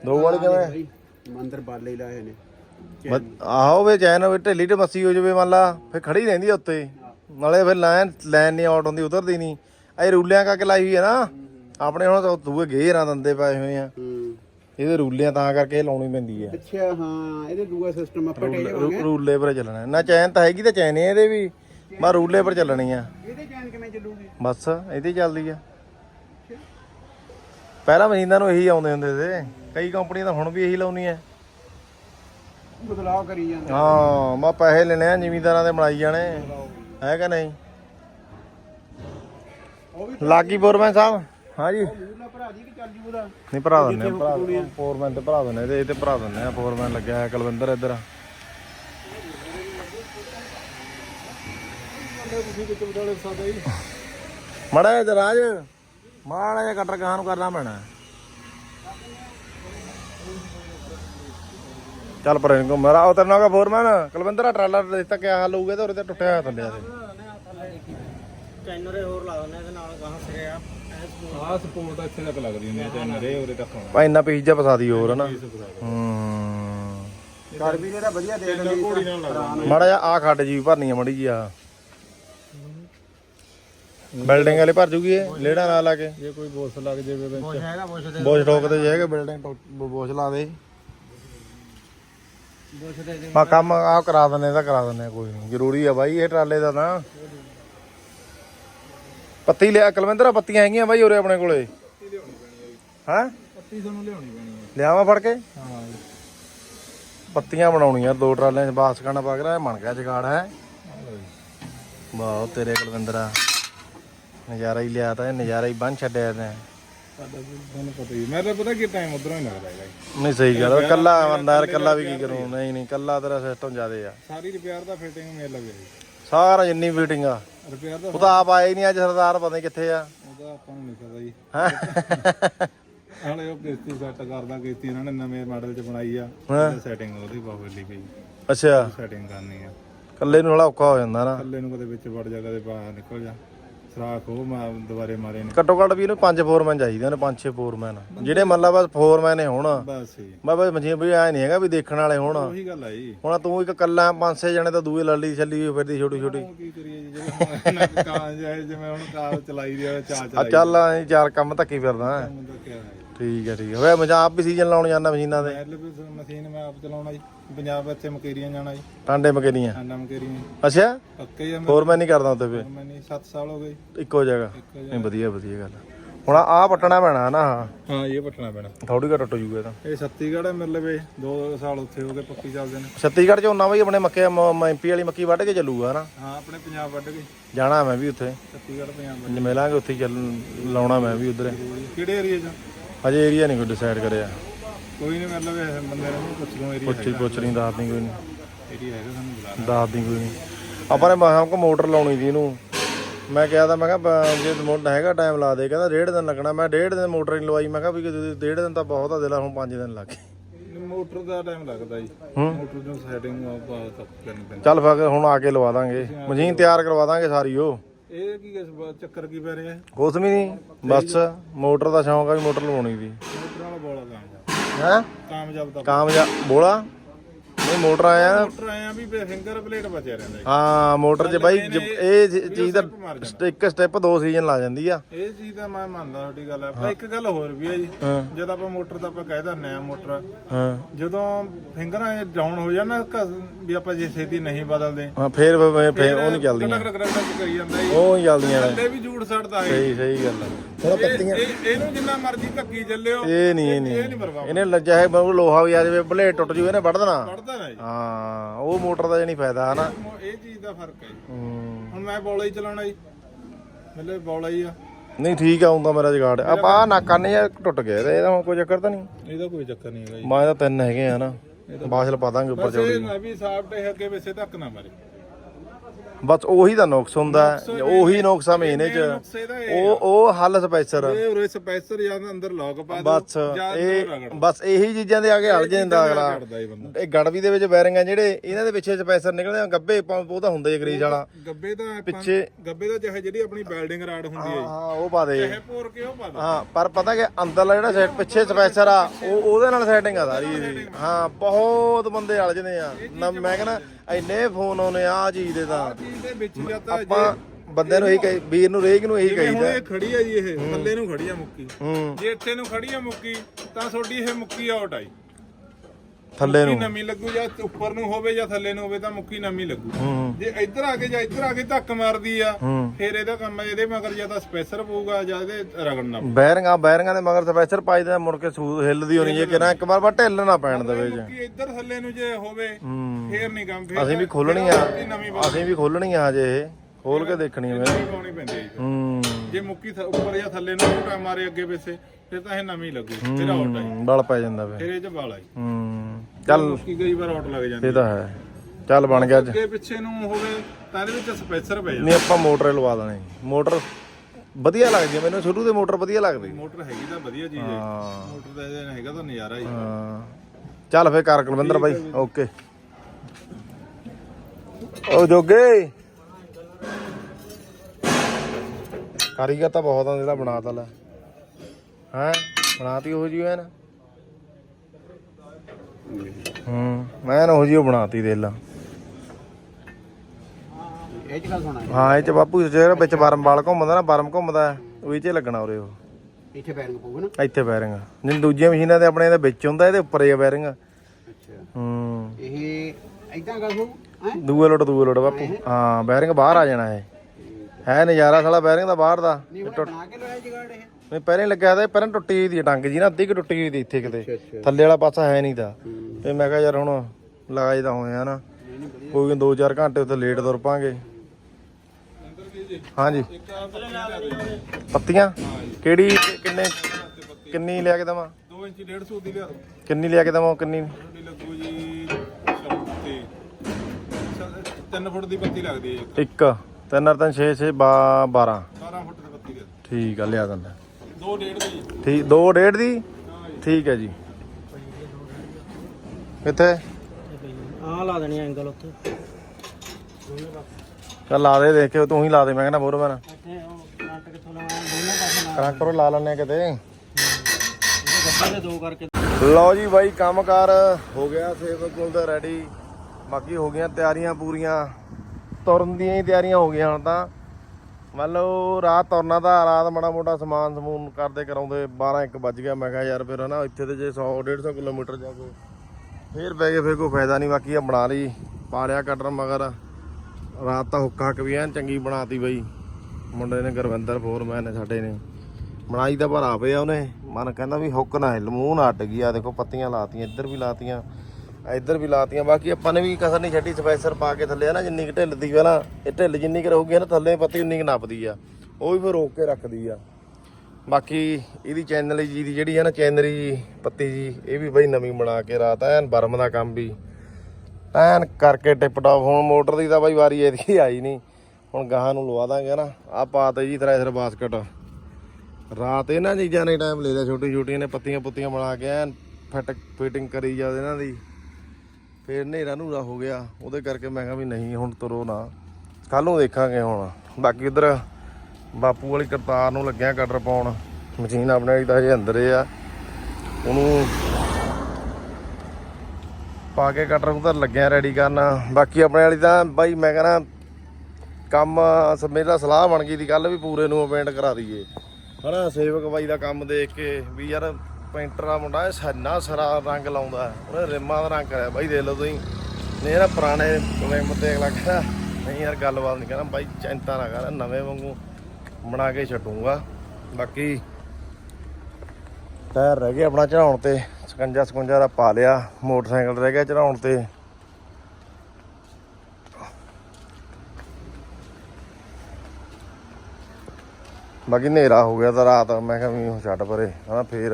[SPEAKER 1] ਦੋ ਵਾਲੀ ਕਿਵੇਂ?
[SPEAKER 3] ਮੰਦਰ ਬਾਲੇ ਹੀ ਲਾਏ ਨੇ।
[SPEAKER 1] ਆਹੋ ਵੇ ਚੈਨ ਵੀ ਢਿੱਲੀ ਤੇ ਮੱਸੀ ਹੋ ਜਾਵੇ ਮੰਨ ਲਾ। ਫੇ ਖੜੀ ਰਹਿੰਦੀ ਆ ਉੱਤੇ। ਨਾਲੇ ਫਿਰ ਲਾਈਨ ਲਾਈਨ ਨਹੀਂ ਆਊਟ ਹੁੰਦੀ ਉਤਰਦੀ ਨਹੀਂ ਇਹ ਰੂਲਿਆਂ ਕਰਕੇ ਲਾਈ ਹੋਈ ਹੈ ਨਾ ਆਪਣੇ ਹੁਣ ਤਾਂ ਦੂਏ ਗੇਰਾਂ ਦੰਦੇ ਪਏ ਹੋਏ ਆ।
[SPEAKER 3] ਹੂੰ।
[SPEAKER 1] ਇਹਦੇ ਰੂਲਿਆਂ ਤਾਂ ਕਰਕੇ ਇਹ ਲਾਉਣੀ ਪੈਂਦੀ ਹੈ
[SPEAKER 3] ਅੱਛਾ ਹਾਂ ਇਹਦੇ ਦੂਆ ਸਿਸਟਮ ਆਪਾਂ ਟੇਲੇ
[SPEAKER 1] ਰੂ- ਰੂਲੇ ਪਰ ਚੱਲਣਾ। ਨਾ ਚੈਨ ਤਾਂ ਹੈਗੀ ਤਾਂ ਚੈਨ ਹੈ ਇਹਦੇ ਵੀ ਮੈਂ ਰੂਲੇ ਪਰ ਚੱਲਣੀ ਆ।
[SPEAKER 3] ਇਹਦੇ ਚੈਨ ਕਿਵੇਂ ਚੱਲੂਗੀ?
[SPEAKER 1] ਬਸ ਇਹਦੇ ਹੀ ਚੱਲਦੀ ਆ। ਪਹਿਲਾਂ ਮਸ਼ੀਨਾਂ ਨੂੰ ਇਹੀ ਆਉਂਦੇ ਹੁੰਦੇ ਸੀ। ਕਈ ਕੰਪਨੀਆਂ ਤਾਂ ਹੁਣ ਵੀ ਇਹੀ ਲਾਉਣੀਆਂ
[SPEAKER 3] ਬਦਲਾਅ ਕਰੀ ਜਾਂਦੇ।
[SPEAKER 1] ਹਾਂ ਮੈਂ ਪੈਸੇ ਲੈਣੇ ਆ ਜ਼ਿਮੀਂਦਾਰਾਂ ਦੇ ਬਣਾਈ ਜਾਣੇ। ਹੈ ਕਿ ਨਹੀਂ? ਲਾਗੀ ਫੋਰਮੈਨ ਸਾਹਿਬ। ਹਾਂਜੀ।
[SPEAKER 3] ਮੂਰਲਾ
[SPEAKER 1] ਨਹੀਂ ਭਰਾ ਦਿੰਦੇ ਭਰਾ ਫੋਰਮੈਨ ਤੇ ਭਰਾ ਦਿੰਦੇ ਆ, ਇਹ ਤੇ ਭਰਾ ਦਿੰਦੇ ਆ। ਫੋਰਮੈਨ ਲੱਗਿਆ ਹੈ ਕੁਲਵਿੰਦਰ ਇੱਧਰ। ਮੜਾ ਜਿਹਾ ਮਾੜਾ ਜਿਹਾ ਕਟਰ ਗਾਂ ਨੂੰ ਕਰਨਾ ਪੈਣਾ। ਚੱਲ ਪਰ ਇਹਨੂੰ ਮੇਰਾ ਉਹ ਤੇਰੇ ਨਾਲ ਕਾ ਫੋਰਮੈਨ ਕੁਲਵਿੰਦਰ ਆ ਟਰਾਲਾ ਦਿੱਤਾ ਕਿਆ ਹਾਲ ਹੋਊਗਾ ਤੇ ਉਹਦੇ ਤੇ ਟੁੱਟਿਆ ਹੋਇਆ ਥੱਲੇ ਆ ਤੇ।
[SPEAKER 2] ਕੈਨਰੇ ਹੋਰ ਲਾ ਦਿੰਦੇ ਇਹਦੇ ਨਾਲ ਗਾਹਾਂ ਸਿਰੇ ਆ
[SPEAKER 4] ਆਹ ਸਪੋਰਟ ਇੱਥੇ ਤੱਕ ਲੱਗ ਰਹੀ ਹੁੰਦੀ ਹੈ ਤੇ ਨਰੇ ਉਰੇ ਤੱਕ ਹੋਣਾ
[SPEAKER 1] ਆ ਇੰਨਾ ਪੀਸ ਜਿਹਾ ਫਸਾ ਦੀ ਹੋਰ ਹਨਾ? ਹੂੰ।
[SPEAKER 3] ਕਰ ਵੀ ਜਿਹੜਾ ਵਧੀਆ ਦੇ ਦਿੰਦੇ
[SPEAKER 1] ਮਾੜਾ ਜਿਹਾ ਆ ਖੱਡ ਜੀ ਭਰਨੀ ਆ ਮੜੀ ਜੀ ਆ ਬਿਲਡਿੰਗ ਵਾਲੇ ਭਰ ਜੂਗੀ ਇਹ? ਲੇੜਾ ਲਾ ਲਾ ਕੇ?
[SPEAKER 4] ਜੇ ਕੋਈ ਬੋਸ ਲੱਗ ਜਾਵੇ ਵਿੱਚ।
[SPEAKER 2] ਹੈਗਾ ਦੇ
[SPEAKER 1] ਬੋਝ ਠੋਕ ਤੇ ਜਾਏਗਾ ਬਿਲਡਿੰਗ ਬੋਝ ਲਾ ਦੇ।
[SPEAKER 2] ਪੁੱਛ ਦੇ ਦੇ
[SPEAKER 1] ਮਾ ਕੰਮ ਆ ਕਰਾ ਦਿੰਨੇ ਤਾਂ ਕਰਾ ਦਿੰਨੇ ਕੋਈ ਨਹੀਂ ਜ਼ਰੂਰੀ ਆ ਬਾਈ ਇਹ ਟਰਾਲੇ ਦਾ ਤਾਂ। ਪੱਤੀ ਲਿਆ ਕੁਲਵਿੰਦਰ ਆ ਪੱਤੀਆਂ ਹੈਗੀਆਂ ਬਾਈ ਉਰੇ ਆਪਣੇ ਕੋਲੇ। ਹਾਂ?
[SPEAKER 4] ਪੱਤੀ ਤੁਹਾਨੂੰ ਲਿਆਉਣੀ ਪੈਣੀ ਹੈ
[SPEAKER 1] ਲਿਆਵਾਂ ਫੜ ਕੇ?
[SPEAKER 4] ਹਾਂ
[SPEAKER 1] ਪੱਤੀਆਂ ਬਣਾਉਣੀਆਂ ਦੋ ਟਰਾਲਿਆਂ 'ਚ ਬਾਸ ਕਰਨਾ ਪਾ ਕੇ ਬਣ ਗਿਆ ਜਗਾੜ ਹੈ? ਵਾਹ ਤੇਰੇ ਕੁਲਵਿੰਦਰਾ ਨਜ਼ਾਰਾ ਹੀ ਲਿਆ ਤਾਂ ਨਜ਼ਾਰਾ ਹੀ ਬੰਨ ਛੱਡਿਆ ਤੇ। ਨਹੀਂ ਸਹੀ ਗੱਲ ਕੱਲਾ ਬੰਦਾ ਯਾਰ ਕੱਲਾ ਵੀ ਕੀ ਕਰੂ? ਨਹੀਂ ਨਹੀਂ ਕੱਲਾ ਤੇਰਾ ਸਿਸਟਮ ਜ਼ਿਆਦੇ ਆ।
[SPEAKER 4] ਸਾਰੀ ਰਿਪੇਅਰ ਦਾ ਫਿਟਿੰਗ ਮੇਰੇ ਲੱਗੇ ਜੀ
[SPEAKER 1] ਸਾਰਾ ਜਿੰਨੀ ਮੀਟਿੰਗ ਆ।
[SPEAKER 4] ਰਿਪੇਅਰ ਦਾ
[SPEAKER 1] ਉਹ ਤਾਂ ਆਪ ਆਏ ਨਹੀਂ ਅੱਜ ਸਰਦਾਰ ਪਤਾ ਨਹੀਂ ਕਿੱਥੇ ਆ।
[SPEAKER 4] ਉਹਦਾ ਆਪਾਂ ਨੂੰ ਨਹੀਂ ਪਤਾ ਜੀ? ਹਾਲੇ ਉਹ ਕਿਸ਼ਤੀ ਸੈੱਟ ਕਰਦਾ ਕਿਸ਼ਤੀ ਇਹਨਾਂ ਨੇ ਨਵੇਂ ਮਾਡਲ ਚ ਬਣਾਈ ਆ। ਸੈਟਿੰਗ ਉਹਦੀ ਬਹੁਤ ਵੇਲੀ ਪਈ।
[SPEAKER 1] ਅੱਛਾ।
[SPEAKER 4] ਸੈਟਿੰਗ ਕਰਨੀ ਆ।
[SPEAKER 1] ਕੱਲੇ ਨੂੰ ਥੋੜਾ ਔਖਾ ਹੋ ਜਾਂਦਾ ਨਾ।
[SPEAKER 4] ਥੱਲੇ ਨੂੰ ਕਦੇ ਵਿੱਚ ਵੜ ਜਾ ਕਦੇ ਬਾਹਰ ਨਿਕਲ ਜਾ। ਸਰਾਖ ਉਹ ਮਾਰ ਦੁਬਾਰੇ ਮਾਰੇ ਨੇ।
[SPEAKER 1] ਘੱਟੋ ਘੱਟ ਵੀ ਇਹਨੂੰ ਪੰਜ ਫੋਰਮੈਨ ਚਾਹੀਦੇ ਨੇ ਪੰਜ ਛੇ ਫੋਰਮੈਨ ਜਿਹੜੇ ਮੰਨ ਲਾ ਬਸ ਫੋਰਮੈਨ ਨੇ ਹੁਣ।
[SPEAKER 4] ਬਸ ਜੀ।
[SPEAKER 1] ਮੈਂ ਬਸ ਮਜੀਬ ਵੀ ਐ ਨਹੀਂ ਹੈਗਾ ਵੀ ਦੇਖਣ ਵਾਲੇ ਹੁਣ।
[SPEAKER 4] ਉਹੀ ਗੱਲ ਆ ਜੀ।
[SPEAKER 1] ਹੁਣ ਤੂੰ ਇੱਕ ਕੱਲਾ ਪੰਜ ਛੇ ਜਣੇ ਤਾਂ ਦੂਏ ਲੱਲੀ ਛੱਲੀ ਹੋਈ ਫਿਰਦੀ ਛੋਟੀ ਛੋਟੀ।
[SPEAKER 4] ਕੀ ਕਰੀਏ ਜੀ ਜਿਵੇਂ ਜਾਏ ਜਿਵੇਂ ਹੁਣ ਕਾਰ ਚਲਾਈ ਦੀ ਆ ਚਾ
[SPEAKER 1] ਆ ਚੱਲ ਐਂ ਚਾਰ ਕੰਮ ਧੱਕੀ ਫਿਰਦਾ ਹੈ ਠੀਕ ਹੈ ਠੀਕ ਹੈ। ਵੇ ਮੈਂ ਆਪ ਵੀ ਸੀਜ਼ਨ ਲਾਉਣ ਜਾਂਦਾ ਮਸ਼ੀਨਾਂ ਦੇ
[SPEAKER 4] ਮੈਂ ਮਸ਼ੀਨ ਮੈਂ ਆਪ ਚਲਾਉਣਾ ਜੀ। ਪੰਜਾਬ ਇੱਥੇ ਮਕੇਰੀਆਂ ਜਾਣਾ ਜੀ।
[SPEAKER 1] ਟਾਂਡੇ ਮਕੇਨੀਆਂ
[SPEAKER 4] ਆਂਡਾ ਮਕੇਰੀਆਂ।
[SPEAKER 1] ਅੱਛਾ?
[SPEAKER 4] ਪੱਕੇ ਹੀ ਆ
[SPEAKER 1] ਫੋਰਮੈਨ ਨਹੀਂ ਕਰਦਾ ਉੱਤੇ ਫੇ
[SPEAKER 4] ਮੈਂ ਨਹੀਂ 7 ਸਾਲ ਹੋ ਗਏ।
[SPEAKER 1] ਇੱਕੋ ਜਗ੍ਹਾ। ਨਹੀਂ ਵਧੀਆ ਵਧੀਆ ਗੱਲ ਹੁਣ ਆ ਪਟਣਾ ਪੈਣਾ ਨਾ
[SPEAKER 4] ਹਾਂ ਇਹ ਪਟਣਾ ਪੈਣਾ।
[SPEAKER 1] ਥੋੜੀ ਘੱਟ ਟੁੱਟ ਜੂਗਾ ਤਾਂ।
[SPEAKER 4] ਇਹ ਛੱਤੀਗੜ੍ਹ ਹੈ ਮੇਰੇ ਲਵੇ 2 ਸਾਲ ਉੱਥੇ ਹੋ ਗਏ ਪੱਕੀ ਚੱਲਦੇ ਨੇ
[SPEAKER 1] ਛੱਤੀਸਗੜ੍ਹ ਚ ਉਹਨਾਂ ਬਈ ਆਪਣੇ ਮੱਕੇ ਐਮਪੀ ਵਾਲੀ ਮੱਕੀ ਵੱਢ ਕੇ ਚੱਲੂਗਾ ਨਾ
[SPEAKER 4] ਹਾਂ ਆਪਣੇ ਪੰਜਾਬ ਵੱਢ ਗਏ
[SPEAKER 1] ਜਾਣਾ ਮੈਂ ਵੀ ਉੱਥੇ।
[SPEAKER 4] ਛੱਤੀਗੜ੍ਹ ਪੰਜਾਬ
[SPEAKER 1] ਮਿਲਾਂਗੇ ਉੱਥੇ ਹੀ ਚੱਲ ਲਾਉਣਾ ਮੈਂ ਵੀ ਉਧਰ।
[SPEAKER 4] ਵੱਢ ਕਿਹੜੇ ਏਰੀਆ 'ਚ
[SPEAKER 1] ਹਜੇ ਏਰੀਆ ਨਹੀਂ ਕੋਈ ਡਿਸਾਈਡ ਕਰਿਆ।
[SPEAKER 4] ਕੋਈ ਨਹੀਂ ਮਤਲਬ ਇਹ ਬੰਦੇ ਨੂੰ ਪੁੱਛ ਲਓ ਏਰੀਆ
[SPEAKER 1] ਪੁੱਛੀ ਪੁੱਛ ਨਹੀਂ ਦੱਸਦੀ ਕੋਈ ਨਹੀਂ
[SPEAKER 4] ਏਰੀਆ ਹੈਗਾ ਸਾਨੂੰ ਬੁਲਾ
[SPEAKER 1] ਦੱਸਦੀ ਕੋਈ ਨਹੀਂ ਆਪਾਂ ਨੇ ਮਾਹਾਂ ਕੋ ਮੋਟਰ ਲਾਉਣੀ ਸੀ ਇਹਨੂੰ। ਮੈਂ ਕਿਹਾ ਤਾਂ ਮੈਂ ਕਿਹਾ ਬ- ਜੇ ਮੋਟਰ ਹੈਗਾ ਟਾਈਮ ਲਾ ਦੇ। ਕਹਿੰਦਾ ਡੇਢ ਦਿਨ ਲੱਗਣਾ। ਮੈਂ ਡੇਢ ਦਿਨ ਮੋਟਰ ਨਹੀਂ ਲਵਾਈ। ਮੈਂ ਕਿਹਾ ਵੀ ਕਿ ਡੇਢ ਦਿਨ ਤਾਂ ਬਹੁਤ ਆ ਦੇ ਲਾ ਹੁਣ 5 ਦਿਨ ਲੱਗ ਗਏ।
[SPEAKER 4] ਮੋਟਰ ਦਾ ਟਾਈਮ ਲੱਗਦਾ ਜੀ। ਮੋਟਰ ਨੂੰ ਸੈਟਿੰਗ ਤੱਕ ਕਰਨੀ ਪੈਂਦੀ
[SPEAKER 1] ਚੱਲ ਫਿਰ ਹੁਣ ਆ ਕੇ ਲਵਾ ਦਾਂਗੇ। ਮਸ਼ੀਨ ਤਿਆਰ ਕਰਵਾ ਦਾਂਗੇ ਸਾਰੀ ਉਹ।
[SPEAKER 4] ਇਹ ਕੀ ਇਸ ਵਾਰ ਚੱਕਰ ਕੀ ਪੈ ਰਿਹਾ
[SPEAKER 1] ਕੁਛ ਵੀ ਨਹੀਂ ਬਸ ਮੋਟਰ ਦਾ ਸ਼ੌਂਕ ਆ ਵੀ ਮੋਟਰ ਲਵਾਉਣੀ ਦੀ
[SPEAKER 4] ਮੋਟਰ ਵਾਲਾ ਬੋਲਾ ਕਾਮਯਾਬ।
[SPEAKER 1] ਹੈ?
[SPEAKER 4] ਕਾਮਯਾਬ ਤਾਂ
[SPEAKER 1] ਕਾਮਯਾਬ ਬੋਲਾ? ਨਹੀਂ ਮੋਟਰ ਆਇਆ।
[SPEAKER 4] ਮੋਟਰ ਆਇਆ ਵੀ ਫਿੰਗਰ ਪਲੇਟ ਬਚਿਆ ਰਹਿੰਦਾ ਜੀ।
[SPEAKER 1] ਹਾਂ ਮੋਟਰ 'ਚ ਬਾਈ ਜ- ਇਹ ਚੀਜ਼ ਦਾ ਇੱਕ ਸਟੈਪ ਦੋ ਸੀਜ਼ਨ ਲਾ ਜਾਂਦੀ ਆ।
[SPEAKER 4] ਇਹ ਚੀਜ਼ ਤਾਂ ਮੈਂ ਮੰਨਦਾ ਤੁਹਾਡੀ ਗੱਲ ਪਰ ਇੱਕ ਗੱਲ ਹੋਰ ਵੀ ਹੈ ਜੀ। ਜਦ ਆਪਾਂ ਮੋਟਰ ਦਾ ਆਪਾਂ ਕਹਿ ਦਿੰਦੇ ਆ ਮੋਟਰ।
[SPEAKER 1] ਹਾਂ।
[SPEAKER 4] ਜਦੋਂ ਫਿੰਗਰਾਂ ਡਾਊਨ ਹੋ ਜਾਣ ਨਾ ਘਸ- ਵੀ ਆਪਾਂ ਜੇ ਛੇਤੀ ਨਹੀਂ ਬਦਲਦੇ।
[SPEAKER 1] ਹਾਂ ਫੇਰ ਫੇਰ ਫੇਰ ਉਹ ਨਹੀਂ ਚੱਲਦੀਆਂ।
[SPEAKER 4] ਕਰੀ ਜਾਂਦਾ ਜੀ।
[SPEAKER 1] ਉਹ ਨਹੀਂ ਚੱਲਦੀਆਂ। ਨੇ
[SPEAKER 4] ਥੱਲੇ ਵੀ ਜੂੜ ਸੜਦਾ ਹੈ
[SPEAKER 1] ਸਹੀ ਸਹੀ ਗੱਲ ਆ। ਹੁਣ ਪੱਤੀਆਂ
[SPEAKER 4] ਇਹ ਇਹਨੂੰ ਜਿੰਨਾ ਮਰਜ਼ੀ ਧੱਕੀ ਚੱਲਿਓ।
[SPEAKER 1] ਇਹ ਨਹੀਂ ਇਹ
[SPEAKER 4] ਇਹ
[SPEAKER 1] ਨਹੀਂ।
[SPEAKER 4] ਬਰਬਾਦ
[SPEAKER 1] ਇਹਨੇ ਲੱਜਾ ਹੈ ਲੋਹਾ ਵੀ ਆ ਜਾਵੇ ਬਲੇਡ ਟੁੱਟ ਜੂ ਇਹਨੇ ਵੱਢ ਦੇਣਾ।
[SPEAKER 4] ਪੜਦਾ ਜੀ।
[SPEAKER 1] ਹਾਂ ਉਹ ਮੋਟਰ ਦਾ ਜਣੀ ਫਾਇਦਾ ਹਨਾ?
[SPEAKER 4] ਮੋ- ਇਹ ਚੀਜ਼ ਦਾ ਫ਼ਰਕ ਹੈ ਜੀ।
[SPEAKER 1] ਹੂੰ।
[SPEAKER 4] ਹੁਣ ਮੈਂ ਬੌਲਾ ਹੀ ਚਲਾਉਣਾ ਜੀ। ਮਤਲਬ ਬੌਲਾ ਹੀ ਆ।
[SPEAKER 1] ਨਹੀਂ ਠੀਕ ਆ ਹੁੰਦਾ ਮੇਰਾ ਜਗਾੜ। ਆਪਾਂ ਆਹ ਨਾਕਾਂ ਨੇ ਯਾਰ ਟੁੱਟ ਗਿਆ ਇਹਦਾ ਇਹਦਾ ਹੁਣ ਕੋਈ ਚੱਕਰ ਤਾਂ ਨਹੀਂ?
[SPEAKER 4] ਇਹਦਾ ਕੋਈ ਚੱਕਰ ਨਹੀਂ ਹੈਗਾ ਜੀ।
[SPEAKER 1] ਮਾਂ ਦਾ ਤਿੰਨ ਹੈਗੇ ਆ ਨਾ। ਬਾਸ਼ਲ ਪਾ ਦਾਂਗੇ ਉੱਪਰ
[SPEAKER 4] ਬਸ
[SPEAKER 1] ਚੌੜੀ
[SPEAKER 4] ਇਹ ਨਾ ਵੀ ਸਾਫ਼ ਟੇ ਅੱਗੇ ਵੈਸੇ ਧੱਕ ਨਾ ਮਾਰੇ।
[SPEAKER 1] ਬਸ ਉਹੀ ਦਾ ਨੁਕਸ ਹੁੰਦਾ। ਉਹੀ ਨੁਕਸ ਆ ਮੇਨ ਚ। ਉਹ ਉਹ ਹੱਲ ਸਪੈਸਰ।
[SPEAKER 4] ਇਹ ਉਰੇ ਸਪੈਸਰ ਜਾਂ ਤਾਂ ਅੰਦਰ ਲੋਕ ਪਾ ਦੋ
[SPEAKER 1] ਬਸ ਇਹ ਬਸ ਇਹੀ ਚੀਜ਼ਾਂ ਦੇ ਆਗੇ ਹਲ ਜਾਂਦਾ ਅਗਲਾ। ਇਹ ਗੜਵੀ ਦੇ ਵਿੱਚ ਬੈਰਿੰਗ ਆ ਜਿਹੜੇ ਇਹਨਾਂ ਦੇ ਪਿੱਛੇ ਸਪੈਸਰ ਨਿਕਲਦੇ ਆ ਗੱਬੇ ਉਹ ਤਾਂ ਹੁੰਦਾ ਹੀ ਗਰੀਸ ਵਾਲਾ।
[SPEAKER 4] ਗੱਬੇ ਦਾ
[SPEAKER 1] ਪਿੱਛੇ-
[SPEAKER 4] ਗੱਬੇ ਦਾ ਚਾਹੇ ਜਿਹੜੀ ਆਪਣੀ ਬਿਲਡਿੰਗ ਰਾਡ ਹੁੰਦੀ ਹੈ
[SPEAKER 1] ਹਾਂ ਉਹ ਪਾ ਦੇ।
[SPEAKER 4] ਚਾਹੇ ਭੋਰ ਕੇ ਉਹ ਪਾ ਦੋ।
[SPEAKER 1] ਹਾਂ ਪਰ ਪਤਾ ਕਿ ਅੰਦਰਲਾ ਜਿਹੜਾ ਸੈਟ ਪਿੱਛੇ ਸਪੈਸਰ ਆ ਉਹ ਉਹਦੇ ਨਾਲ ਸੈਟਿੰਗ ਆ ਸਾਰੀ। ਹਾਂ ਬਹੁਤ ਬੰਦੇ ਅਲ ਜਨੇ ਆ। ਮੈਂ ਕਹਿੰਦਾ ਇੰਨੇ ਫੋਨ ਆਉਨੇ ਆ ਚੀਜ਼ ਦੇ ਤਾਂ।
[SPEAKER 4] ਚੀਜ਼ ਦੇ ਵਿੱਚ ਜਾਂਦਾ
[SPEAKER 1] ਆਪਾਂ ਬੰਦੇ ਨੂੰ ਇਹੀ ਕਹੀ ਵੀਰ ਨੂੰ ਰੇਗ ਨੂੰ ਇਹੀ ਕਹੀਦਾ।
[SPEAKER 4] ਇਹ ਖੜੀ ਆ ਜੀ ਇਹ ਥੱਲੇ ਨੂੰ ਖੜੀ ਆ ਮੁੱਕੀ। ਜੇ ਇੱਥੇ ਨੂੰ ਖੜੀ ਆ ਮੁੱਕੀ ਤਾਂ ਤੁਹਾਡੀ ਇਹ ਮੁੱਕੀ ਆਊਟ ਆਈ
[SPEAKER 1] ਥੱਲੇ ਨੂੰ।
[SPEAKER 4] ਨਵੀਂ ਲੱਗੂ ਜਾਂ ਉੱਪਰ ਨੂੰ ਹੋਵੇ ਜਾਂ ਥੱਲੇ ਨੂੰ ਹੋਵੇ ਤਾਂ ਮੁੱਕੀ ਨਵੀਂ ਲੱਗੂ।
[SPEAKER 1] ਹੂੰ
[SPEAKER 4] ਜੇ ਇੱਧਰ ਆ ਕੇ ਜਾਂ ਇੱਧਰ ਆ ਕੇ ਧੱਕ ਮਾਰਦੀ ਆ
[SPEAKER 1] ਹੂੰ।
[SPEAKER 4] ਫਿਰ ਇਹਦਾ ਕੰਮ ਹੈ ਇਹਦੇ ਮਗਰ ਜਾਂ ਤਾਂ ਸਪੈਸਰ ਪਊਗਾ ਜਾਂ ਇਹਦੇ ਰਗੜਨਾ ਪਊ।
[SPEAKER 1] ਬੈਰਿੰਗਾਂ ਬੈਰਿੰਗਾਂ ਦੇ ਮਗਰ ਸਪੈਸਰ ਪਾਈ ਦਾ ਮੁੜ ਕੇ ਸੂਦ ਹਿੱਲਦੀ ਹੋਣੀ ਜੇ ਕਿਰਾਂ ਇੱਕ ਵਾਰ ਬਾ ਢਿੱਲ ਨਾ ਪੈਣ ਦੇਵੇ ਜੇ।
[SPEAKER 4] ਮੁੱਕੀ ਇੱਧਰ ਥੱਲੇ ਨੂੰ ਜੇ ਹੋਵੇ ਫੇਰ ਨਹੀਂ ਕੰਮ ਫੇਰ
[SPEAKER 1] ਅਸੀਂ ਵੀ ਖੋਲਣੀ ਆ। ਅਸੀਂ ਵੀ ਖੋਲਣੀ ਆ ਹਜੇ ਇਹ। ਖੋਲ ਕੇ ਦੇਖਣੀ ਆ ਮੈਂ।
[SPEAKER 4] ਪਾਉਣੀ ਪੈਂਦੀ ਹੈ ਜੀ।
[SPEAKER 1] ਹੂੰ।
[SPEAKER 4] ਜੇ ਮੁੱਕੀ ਥ- ਉੱਪਰ ਜਾਂ ਥੱਲੇ ਨੂੰ ਝੂਟਾ ਮਾਰੇ ਅੱਗੇ ਪਿੱਛੇ ਫਿਰ ਤਾਂ ਇਹ ਨਵੀਂ ਲੱਗੂ ਫਿਰ ਆਊਟ ਆਈ
[SPEAKER 1] ਬਲ ਪੈ ਜਾਂਦਾ
[SPEAKER 4] ਫਿਰ। ਇਹ ਚ ਬਾਲ ਆਈ
[SPEAKER 1] ਹੂੰ ਚੱਲ।
[SPEAKER 4] ਮੁੱਕੀ ਕਈ ਵਾਰ ਆਊਟ ਲੱਗ ਜਾਂਦੀ
[SPEAKER 1] ਇਹ ਤਾਂ ਹੈ। ਚੱਲ ਬਣ ਗਿਆ ਅੱਜ।
[SPEAKER 4] ਅੱਗੇ ਪਿੱਛੇ ਨੂੰ ਹੋਵੇ ਤਾਂ ਇਹਦੇ ਵਿੱਚ ਸਪੈਸਰ ਪੈ ਜਾਂਦਾ।
[SPEAKER 1] ਨਹੀਂ ਆਪਾਂ ਮੋਟਰ ਲਵਾ ਦੇਣੀ। ਮੋਟਰ ਵਧੀਆ ਲੱਗਦੀ ਮੈਨੂੰ ਸ਼ੁਰੂ ਦੇ ਮੋਟਰ ਵਧੀਆ ਲੱਗਦੀ।
[SPEAKER 4] ਮੋਟਰ ਹੈਗੀ ਤਾਂ ਵਧੀਆ ਚੀਜ਼ ਹੈ
[SPEAKER 1] ਹਾਂ।
[SPEAKER 4] ਮੋਟਰ ਦਾ ਇਹਦਾ ਹੈਗਾ ਤਾਂ ਨਜ਼ਾਰਾ ਹੀ
[SPEAKER 1] ਹਾਂ। ਚੱਲ ਫੇਰ ਕਰ ਕੁਲਵਿੰਦਰ ਬਾਈ। ਓਕੇ। ਓ ਜੋਗੇ। ਕਾਰੀਗਰ ਤਾਂ ਬਹੁਤ ਆ ਜਿਹੜਾ ਬਣਾਤਾ ਲੈ। ਹੈ? ਬਣਾਤੀ ਉਹ ਜੀ ਐਨ? ਹੂੰ ਮੈਂ ਨਾ ਉਹ ਜੀ ਉਹ ਬਣਾਤੀ ਦੇ ਲਾ।
[SPEAKER 3] ਇਹ ਚ ਗੱਲ ਸੁਣਾ।
[SPEAKER 1] ਹਾਂ ਇਹ ਚ ਬਾਪੂ ਜਿਹੜਾ ਵਿੱਚ ਬਰਮ ਵਾਲ ਘੁੰਮਦਾ ਨਾ ਬਰਮ ਘੁੰਮਦਾ ਉਹ ਚ ਲੱਗਣਾ ਉਰੇ ਉਹ।
[SPEAKER 3] ਇੱਥੇ ਬੈਰਿੰਗ ਪਊਗਾ ਨਾ?
[SPEAKER 1] ਇੱਥੇ ਬੈਰਿੰਗ ਜਿੰਨ ਦੂਜੀਆਂ ਮਸ਼ੀਨਾਂ ਤੇ ਆਪਣੇ ਇਹਦੇ ਵਿੱਚ ਹੁੰਦਾ ਇਹਦੇ ਉੱਪਰ ਹੀ ਬੈਰਿੰਗ
[SPEAKER 3] ਅੱਛਾ।
[SPEAKER 1] ਹੂੰ।
[SPEAKER 3] ਇਹ ਐਦਾਂ ਗੱਲ ਹੋਊ ਹੈ?
[SPEAKER 1] ਦੂਏ ਲੋਟ ਦੂਏ ਲੋਟ ਬਾਪੂ। ਹਾਂ ਬੈਰਿੰਗ ਬਾਹਰ ਆ ਜਾਣਾ ਇਹ। ਹੈ ਨਜ਼ਾਰਾ ਸਾਲਾ ਬੈਰਿੰਗ ਦਾ ਬਾਹਰ ਦਾ।
[SPEAKER 3] ਨਹੀਂ ਉਹ ਬਣਾ ਕੇ ਲਾਇਆ ਜਗਾੜ ਇਹ।
[SPEAKER 1] ਨਹੀਂ ਪਹਿਲਾਂ ਹੀ ਲੱਗਿਆ ਤਾਂ ਪਹਿਲਾਂ ਟੁੱਟੀ ਹੋਈ ਦੀ ਟੰਗ ਜੀ ਨਾ ਅੱਧੀ ਕਿ ਟੁੱਟੀ ਹੋਈ ਦੀ ਇੱਥੇ ਕਿਤੇ। ਥੱਲੇ ਵਾਲਾ ਪਾਸਾ ਹੈ ਨਹੀਂ ਤਾਂ ਤੇ ਮੈਂ ਕਿਹਾ ਯਾਰ ਹੁਣ ਲਗਾਈ ਤਾਂ ਹੋਏ ਆ ਨਾ ਕੋਈ 2-4 ਘੰਟੇ ਉੱਥੇ ਲੇਟ ਤੁਰ ਪਾਂਗੇ। ਹਾਂਜੀ। ਪੱਤੀਆਂ? ਕਿਹੜੀ ਕਿੰਨੇ ਕਿੰਨੀ ਲਿਆ ਕੇ ਦਵਾਂ?
[SPEAKER 4] 2 ਇੰਚ 150 ਦੀ ਲਿਆ
[SPEAKER 1] ਕਿੰਨੀ ਲਿਆ ਕੇ ਦਵਾਂ ਕਿੰਨੀ?
[SPEAKER 4] ਲੱਗੂ ਜੀ? 36 3 ਫੁੱਟ ਦੀ ਬੱਤੀ ਲੱਗਦੀ ਹੈ।
[SPEAKER 1] ਇੱਕ। ਤਿੰਨ ਅਰ ਤਿੰਨ 6 6 12
[SPEAKER 4] 12 ਫੁੱਟ ਦੀ ਬੱਤੀ।
[SPEAKER 1] ਠੀਕ ਆ ਲਿਆ ਦਿੰਦਾ।
[SPEAKER 4] ਦੋ ਡੇਢ ਦੀ
[SPEAKER 1] ਠੀਕ 2 ਡੇਢ ਦੀ? ਠੀਕ ਹੈ ਜੀ। ਕਿੱਥੇ?
[SPEAKER 2] ਆ ਲਾ ਦੇਣੀ ਐਂਗਲ ਉੱਥੇ।
[SPEAKER 1] ਚੱਲ ਲਾ ਦੇ ਦੇਖਿਓ ਤੂੰ ਹੀ ਲਾ ਦੇ ਮੈਂ ਕਹਿੰਦਾ ਮੋਰ ਬਣਾ
[SPEAKER 2] ਇੱਥੇ ਹੁਣ ਕਰੰਟ ਕਿੱਥੋਂ ਲਾਉਣਾ ਦੋਨੇ ਪਾਸੇ ਲਾ
[SPEAKER 1] ਲੈਣੇ ਕਿਤੇ।
[SPEAKER 2] ਇਹਦੇ ਗੱਡੇ ਦੇ ਦੋ ਕਰਕੇ।
[SPEAKER 1] ਲਓ ਜੀ ਬਾਈ ਕੰਮਕਾਰ ਹੋ ਗਿਆ ਸੇਵਕ ਕੋਲ ਦਾ ਰੈਡੀ ਬਾਕੀ ਹੋ ਗਈਆਂ ਤਿਆਰੀਆਂ ਪੂਰੀਆਂ। ਤੁਰਨ ਦੀਆਂ ਹੀ ਤਿਆਰੀਆਂ ਹੋ ਗਈਆਂ ਹੁਣ ਤਾਂ। ਮੰਨ ਲਓ ਰਾਤ ਤੁਰਨਾ ਤਾਂ ਰਾਤ ਮਾੜਾ ਮੋਟਾ ਸਮਾਨ ਸਮੂਨ ਕਰਦੇ ਕਰਾਉਂਦੇ 12 1 ਵੱਜ ਗਿਆ, ਮੈਂ ਕਿਹਾ ਯਾਰ ਫਿਰ ਹਨਾ, ਇੱਥੇ ਤੇ ਜੇ 100 150 ਕਿਲੋਮੀਟਰ ਜਾ ਕੇ ਫੇਰ ਪੈ ਗਏ ਫੇਰ ਕੋਈ ਫਾਇਦਾ ਨਹੀਂ, ਬਾਕੀ ਆ ਬਣਾ ਲਈ, ਪਾ ਲਿਆ ਕਟਰ ਮਗਰ। ਰਾਤ ਤਾਂ ਹੁੱਕ ਹੱਕ ਵੀ ਐਨ ਚੰਗੀ ਬਣਾਤੀ ਬਈ। ਮੁੰਡੇ ਨੇ ਗੁਰਵਿੰਦਰ, ਫੋਰਮੈਨ ਨੇ ਸਾਡੇ ਨੇ। ਬਣਾਈ ਤਾਂ ਪਰ ਆਪੇ ਆ ਉਹਨੇ। ਮਨ ਕਹਿੰਦਾ ਵੀ ਹੁੱਕ ਨਾ ਹਿੱਲ, ਮੂੰਹ ਨਾ ਅਟ ਗਈ ਆ ਦੇਖੋ ਪੱਤੀਆਂ ਲਾਤੀਆਂ, ਇੱਧਰ ਵੀ ਲਾਤੀਆਂ। ਇੱਧਰ ਵੀ ਲਾਤੀਆਂ, ਬਾਕੀ ਆਪਾਂ ਨੇ ਵੀ ਕਸਰ ਨਹੀਂ ਛੱਡੀ, ਸਪੈਸਰ ਪਾ ਕੇ ਥੱਲੇ ਆ ਨਾ, ਜਿੰਨੀ ਕੁ ਢਿੱਲ ਦੀ ਨਾ, ਇਹ ਢਿੱਲ ਜਿੰਨੀ ਕੁ ਰਹੂਗੀ ਨਾ, ਥੱਲੇ ਪੱਤੀ ਉਨੀ ਕੁ ਨੱਪਦੀ ਆ। ਉਹ ਵੀ ਫਿਰ ਰੋਕ ਕੇ ਰੱਖਦੀ ਆ। ਬਾਕੀ ਇਹਦੀ ਚੈਨਲ ਜੀ ਦੀ ਜਿਹੜੀ ਆ ਨਾ, ਚੈਨਰੀ ਜੀ ਪੱਤੀ ਜੀ, ਇਹ ਵੀ ਬਈ ਨਵੀਂ ਬਣਾ ਕੇ ਰਾਤ, ਐਨ ਬਰਮ ਦਾ ਕੰਮ ਵੀ। ਐਨ ਕਰਕੇ ਟਿਪ ਟਾਪ, ਹੁਣ ਮੋਟਰ ਦੀ ਤਾਂ ਬਾਈ ਵਾਰੀ ਇਹਦੀ ਆਈ ਨਹੀਂ। ਹੁਣ ਗਾਹਾਂ ਨੂੰ ਲਵਾ ਦਾਂਗੇ ਨਾ। ਆ ਪਾਤੇ ਜੀ ਥ੍ਰੈਸ਼ਰ ਬਾਸਕਟ। ਰਾਤ ਇਹਨਾਂ ਚੀਜ਼ਾਂ ਨੇ ਟਾਈਮ ਲੈ ਲਿਆ ਛੋਟੀ ਛੋਟੀਆਂ ਨੇ ਪੱਤੀਆਂ ਪੁੱਤੀਆਂ ਬਣਾ ਕੇ ਐਨ ਫਿੱਟ ਫਿਟਿੰਗ ਕਰੀ ਜਾਂਦੇ ਇਹਨਾਂ ਦੀ। ਫੇਰ ਹਨੇਰਾ ਨੂਰਾ ਹੋ ਗਿਆ, ਉਹਦੇ ਕਰਕੇ ਮੈਂ ਕਿਹਾ ਵੀ ਨਹੀਂ, ਹੁਣ ਤੁਰੋ ਨਾ। ਕੱਲ ਨੂੰ ਦੇਖਾਂਗੇ ਹੁਣ। ਬਾਕੀ ਉਧਰ ਬਾਪੂ ਵਾਲੀ ਕਰਤਾਰ ਨੂੰ ਲੱਗਿਆ ਕਟਰ ਪਾਉਣ। ਮਸ਼ੀਨ ਆਪਣੇ ਵਾਲੀ ਤਾਂ ਹਜੇ ਅੰਦਰ ਆ। ਉਹਨੂੰ ਪਾ ਕੇ ਕਟਰ ਉਧਰ ਲੱਗਿਆ ਰੈਡੀ ਕਰਨਾ। ਬਾਕੀ ਆਪਣੇ ਵਾਲੀ ਤਾਂ ਬਾਈ ਮੈਂ ਕਹਿੰਦਾ ਕੰਮ ਸ- ਮੇਰਾ ਸਲਾਹ ਬਣ ਗਈ ਦੀ ਕੱਲ ਵੀ ਪੂਰੇ ਨੂੰ ਅਪੇਂਟ ਕਰਾ ਦਈਏ। ਹਨਾ, ਸੇਵਕ ਬਾਈ ਦਾ ਕੰਮ ਦੇਖ ਕੇ ਵੀ ਯਾਰ ਪੇਂਟਰ ਦਾ ਮੁੰਡਾ, ਇਹ ਸੰਨਾ ਸਰਾ ਰੰਗ ਲਾਉਂਦਾ ਉਹਨੇ ਰਿਮਾਂ ਦਾ ਰੰਗ ਕਰਿਆ। ਬਾਈ ਦੇਖ ਲਓ ਤੁਸੀਂ, ਨਹੀਂ ਨਾ ਪੁਰਾਣੇ ਰਿਮ ਤੇ ਅਗਲਾ ਕਹਿੰਦਾ, ਨਹੀਂ ਯਾਰ ਗੱਲਬਾਤ ਨਹੀਂ ਕਹਿੰਦਾ ਬਾਈ ਚਿੰਤਾ ਨਾ ਕਰ, ਨਵੇਂ ਵਾਂਗੂ ਬਣਾ ਕੇ ਛੱਡੂਗਾ। ਬਾਕੀ ਟਾਇਰ ਰਹਿ ਗਿਆ ਆਪਣਾ ਚੜਾਉਣ ਤੇ ਸਕੰਜਾ ਸਕੰਜਾ ਦਾ ਪਾ ਲਿਆ, ਮੋਟਰਸਾਈਕਲ ਰਹਿ ਗਿਆ ਚੜਾਉਣ ਤੇ। ਬਾਕੀ ਹਨੇਰਾ ਹੋ ਗਿਆ ਤਾਂ ਰਾਤ, ਮੈਂ ਕਿਹਾ ਵੀ ਛੱਡ ਪਰੇ। ਹਨਾ ਫੇਰ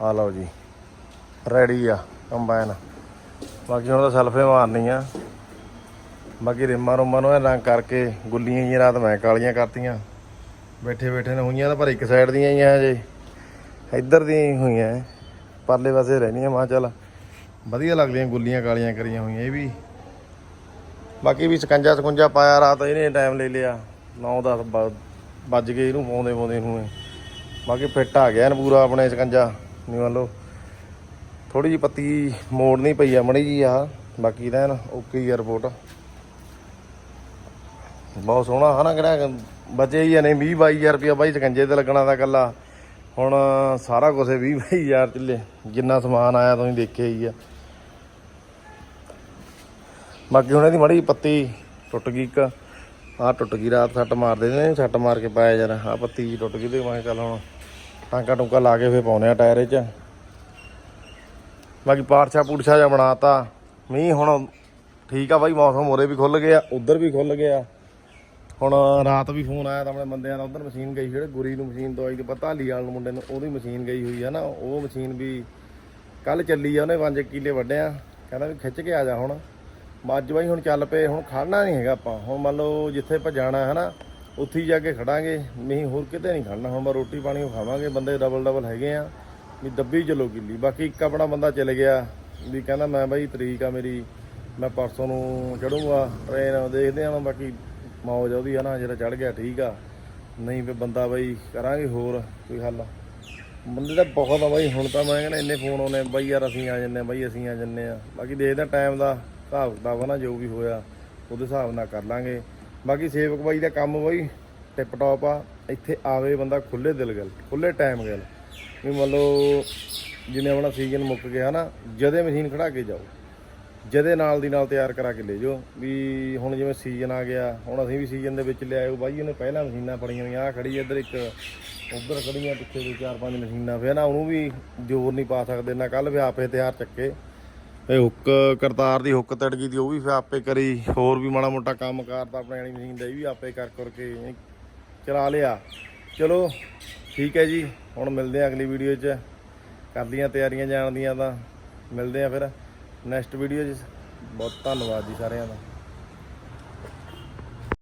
[SPEAKER 1] ਆ ਲਓ ਜੀ ਰੈਡੀ ਆ ਕੰਬਾਈਨ ਬਾਕੀ ਹੁਣ ਤਾਂ ਸੈਲਫੇ ਮਾਰਨੀ ਆ। ਬਾਕੀ ਰਿਮਾਂ ਰੁਮਾਂ ਨੂੰ ਇਹ ਰੰਗ ਕਰਕੇ ਗੁੱਲੀਆਂ ਹੀ ਰਾਤ ਮੈਂ ਕਾਲੀਆਂ ਕਰਤੀਆਂ। ਬੈਠੇ ਬੈਠੇ ਨੇ ਹੋਈਆਂ ਤਾਂ ਪਰ ਇੱਕ ਸਾਈਡ ਦੀਆਂ ਹੀ ਆ ਜੇ ਇੱਧਰ ਦੀਆਂ ਹੀ ਹੋਈਆਂ ਐ। ਪਰਲੇ ਪਾਸੇ ਰਹਿਣੀਆਂ ਮਾ ਚੱਲ, ਵਧੀਆ ਲੱਗਦੀਆਂ ਗੁੱਲੀਆਂ ਕਾਲੀਆਂ ਕਰੀਆਂ ਹੋਈਆਂ, ਇਹ ਵੀ। ਬਾਕੀ ਵੀ ਸਕੰਜਾ ਸਕੁੰਜਾ ਪਾਇਆ ਰਾਤ, ਇਹਨੇ ਟਾਈਮ ਲੈ ਲਿਆ। 9 10 ਵੱਜ ਗਏ ਇਹਨੂੰ ਪਾਉਂਦੇ ਪਾਉਂਦੇ ਨੂੰ ਬਾਕੀ ਫਿੱਟ ਆ ਗਿਆ ਨਾ ਪੂਰਾ ਆਪਣੇ ਸਕੰਜਾ। ਨਹੀਂ ਮੰਨ ਲਓ ਥੋੜੀ ਜਿਹੀ ਪੱਤੀ ਮੋੜ ਨਹੀਂ ਪਈ ਆ, ਮੜੀ ਜੀ ਆ, ਬਾਕੀ ਤਾਂ ਐਨ ਓਕੇ ਹੀ ਰਿਪੋਰਟ ਬਹੁਤ ਸੋਹਣਾ, ਹਨਾ ਕਿਹੜਾ ਬਚੇ ਹੀ ਆ, ਨਹੀਂ 20 22000 ਰੁਪਇਆ ਬਾਈ ਸਕੰਜੇ ਤੇ ਲੱਗਣਾ ਦਾ ਕੱਲਾ ਹੁਣ ਸਾਰਾ ਕੁਝ 20 22000 ਚੱਲੇ ਜਿੰਨਾ ਸਮਾਨ ਆਇਆ ਤੁਸੀਂ ਦੇਖਿਆ ਹੀ ਆ। ਬਾਕੀ ਹੁਣ ਇਹਦੀ ਮੜੀ ਪੱਤੀ ਟੁੱਟ ਗਈ ਇੱਕ ਆ ਟੁੱਟ ਗਈ ਰਾਤ ਸੱਟ ਮਾਰਦੇ ਨੇ ਸੱਟ ਮਾਰ ਕੇ ਪਾਇਆ ਯਾਰ ਆ ਪੱਤੀ ਜੀ ਟੁੱਟ ਗਈ ਤੇ ਮੈਂ ਕਿਹਾ ਚੱਲ ਹੁਣ। ਟਾਂਕਾ ਟੁੰਕਾ ਲਾ ਕੇ ਫੇਰ ਪਾਉਨੇ ਆ ਟਾਇਰ 'ਚ। ਬਾਕੀ ਪਾਰਛਾ ਪੂਰਛਾ ਜਿਹਾ ਬਣਾਤਾ। ਮੀਂਹ ਹੁਣ ਠੀਕ ਆ ਬਾਈ, ਮੌਸਮ ਉਰੇ ਵੀ ਖੁੱਲ ਗਿਆ, ਉਧਰ ਵੀ ਖੁੱਲ ਗਿਆ। ਹੁਣ ਰਾਤ ਵੀ ਫੋਨ ਆਇਆ ਤਾਂ ਆਪਣੇ ਬੰਦਿਆਂ ਦਾ, ਉਧਰ ਮਸ਼ੀਨ ਗਈ ਜਿਹੜੇ ਗੁਰੀ ਨੂੰ ਮਸ਼ੀਨ ਦਵਾਈ ਤੇ ਪਤਾ ਹਾਲੀ ਵਾਲ ਨੂੰ ਮੁੰਡੇ ਨੂੰ, ਉਹਦੀ ਮਸ਼ੀਨ ਗਈ ਹੋਈ ਆ ਨਾ, ਉਹ ਮਸ਼ੀਨ ਵੀ ਕੱਲ ਚੱਲੀ ਆ, ਉਹਨੇ 5 ਕਿਲੇ ਵੱਢਿਆ। ਕਹਿੰਦਾ ਵੀ ਖਿੱਚ ਕੇ ਆ ਜਾ ਹੁਣ। ਮੱਝ ਬਾਈ ਹੁਣ ਚੱਲ ਪਏ, ਹੁਣ ਖੜਨਾ ਨਹੀਂ ਹੈਗਾ ਆਪਾਂ। ਹੁਣ ਮੰਨ ਲਓ ਜਿੱਥੇ ਆਪਾਂ ਜਾਣਾ ਹੈ ਨਾ ਉੱਥੇ ਹੀ ਜਾ ਕੇ ਖੜਾਂਗੇ। ਨਹੀਂ ਹੋਰ ਕਿਤੇ ਨਹੀਂ ਖੜਨਾ, ਹੁਣ ਮੈਂ ਰੋਟੀ ਪਾਣੀ ਉਹ ਖਾਵਾਂਗੇ, ਬੰਦੇ ਡਬਲ ਡਬਲ ਹੈਗੇ ਆ। ਵੀ ਦੱਬੀ ਚਲੋ ਗਿੱਲੀ। ਬਾਕੀ ਇੱਕ ਆਪਣਾ ਬੰਦਾ ਚਲੇ ਗਿਆ ਵੀ ਕਹਿੰਦਾ ਮੈਂ ਬਾਈ ਤਰੀਕ ਆ ਮੇਰੀ, ਮੈਂ ਪਰਸੋਂ ਨੂੰ ਚੜੂੰਗਾ ਟ੍ਰੇਨ ਦੇਖਦੇ ਆ ਬਾਕੀ ਮੌਜ ਉਹਦੀ ਆ ਨਾ ਜਿਹੜਾ ਚੜ ਗਿਆ ਠੀਕ ਆ। ਨਹੀਂ ਵੀ ਬੰਦਾ ਬਾਈ ਕਰਾਂਗੇ ਹੋਰ ਕੋਈ ਹੱਲ। ਬੰਦੇ ਤਾਂ ਬਹੁਤ ਆ ਬਾਈ, ਹੁਣ ਤਾਂ ਮੈਂ ਕਹਿੰਦਾ ਇੰਨੇ ਫੋਨ ਆਉਨੇ ਬਾਈ ਯਾਰ ਅਸੀਂ ਆ ਜੰਨੇ ਬਾਈ ਅਸੀਂ ਆ ਜੰਨੇ ਆ। ਬਾਕੀ ਦੇਖਦੇ ਟਾਈਮ ਦਾ ਹਿਸਾਬ ਕਿਤਾਬ ਆ ਨਾ ਜੋ ਵੀ ਹੋਇਆ, ਉਹਦੇ ਹਿਸਾਬ ਨਾਲ ਕਰ ਲਾਂਗੇ। ਬਾਕੀ ਸੇਵਕ ਬਾਈ ਦਾ ਕੰਮ ਬਾਈ ਟਿਪ ਟੌਪ ਆ। ਇੱਥੇ ਆਵੇ ਬੰਦਾ ਖੁੱਲੇ ਦਿਲ ਗੱਲ ਖੁੱਲੇ ਟਾਈਮ ਗੱਲ। ਵੀ ਮੰਨ ਲਓ ਜਿਵੇਂ ਆਪਣਾ ਸੀਜ਼ਨ ਮੁੱਕ ਗਿਆ ਨਾ, ਜਦੇ ਮਸ਼ੀਨ ਖੜਾ ਕੇ ਜਾਓ। ਜਦੇ ਨਾਲ ਦੀ ਨਾਲ ਤਿਆਰ ਕਰਾ ਕੇ ਲੈ ਜਾਓ। ਵੀ ਹੁਣ ਜਿਵੇਂ ਸੀਜ਼ਨ ਆ ਗਿਆ, ਹੁਣ ਅਸੀਂ ਵੀ ਸੀਜ਼ਨ ਦੇ ਵਿੱਚ ਲਿਆਇਓ ਬਾਈ ਉਹਨੇ ਪਹਿਲਾਂ ਮਸ਼ੀਨਾਂ ਫੜੀਆਂ ਹੋਈਆਂ ਆ ਖੜੀ ਇੱਧਰ ਇੱਕ, ਉੱਧਰ ਖੜੀਆਂ ਪਿੱਛੇ ਦੇ ਚਾਰ ਪੰਜ ਮਸ਼ੀਨਾਂ ਫਿਰ ਨਾ ਉਹਨੂੰ ਵੀ ਜ਼ੋਰ ਨਹੀਂ ਪਾ ਸਕਦੇ, ਨਾ ਕੱਲ ਵੀ ਆਪੇ ਤਿਆਰ ਚੱਕੇ। ਇਹ ਹੁੱਕ, ਕਰਤਾਰ ਦੀ ਹੁੱਕ ਤੜ ਗਈ ਦੀ, ਉਹ ਵੀ ਫਿਰ ਆਪੇ ਕਰੀ। ਹੋਰ ਵੀ ਮਾੜਾ ਮੋਟਾ ਕੰਮ ਕਰਤਾ ਆਪਣੇ ਮਸ਼ੀਨ ਦਾ ਇਹ ਵੀ ਆਪੇ ਕਰ ਕਰਕੇ ਚਲਾ ਲਿਆ। ਚਲੋ, ਠੀਕ ਹੈ ਜੀ। ਹੁਣ ਮਿਲਦੇ ਆ ਅਗਲੀ ਵੀਡੀਓ 'ਚ। ਕਰਦੀਆਂ ਤਿਆਰੀਆਂ ਜਾਣ ਦੀਆਂ ਤਾਂ। ਮਿਲਦੇ ਆ ਫਿਰ ਨੈਕਸਟ ਵੀਡੀਓ 'ਚ। ਬਹੁਤ ਧੰਨਵਾਦ ਜੀ ਸਾਰਿਆਂ ਦਾ।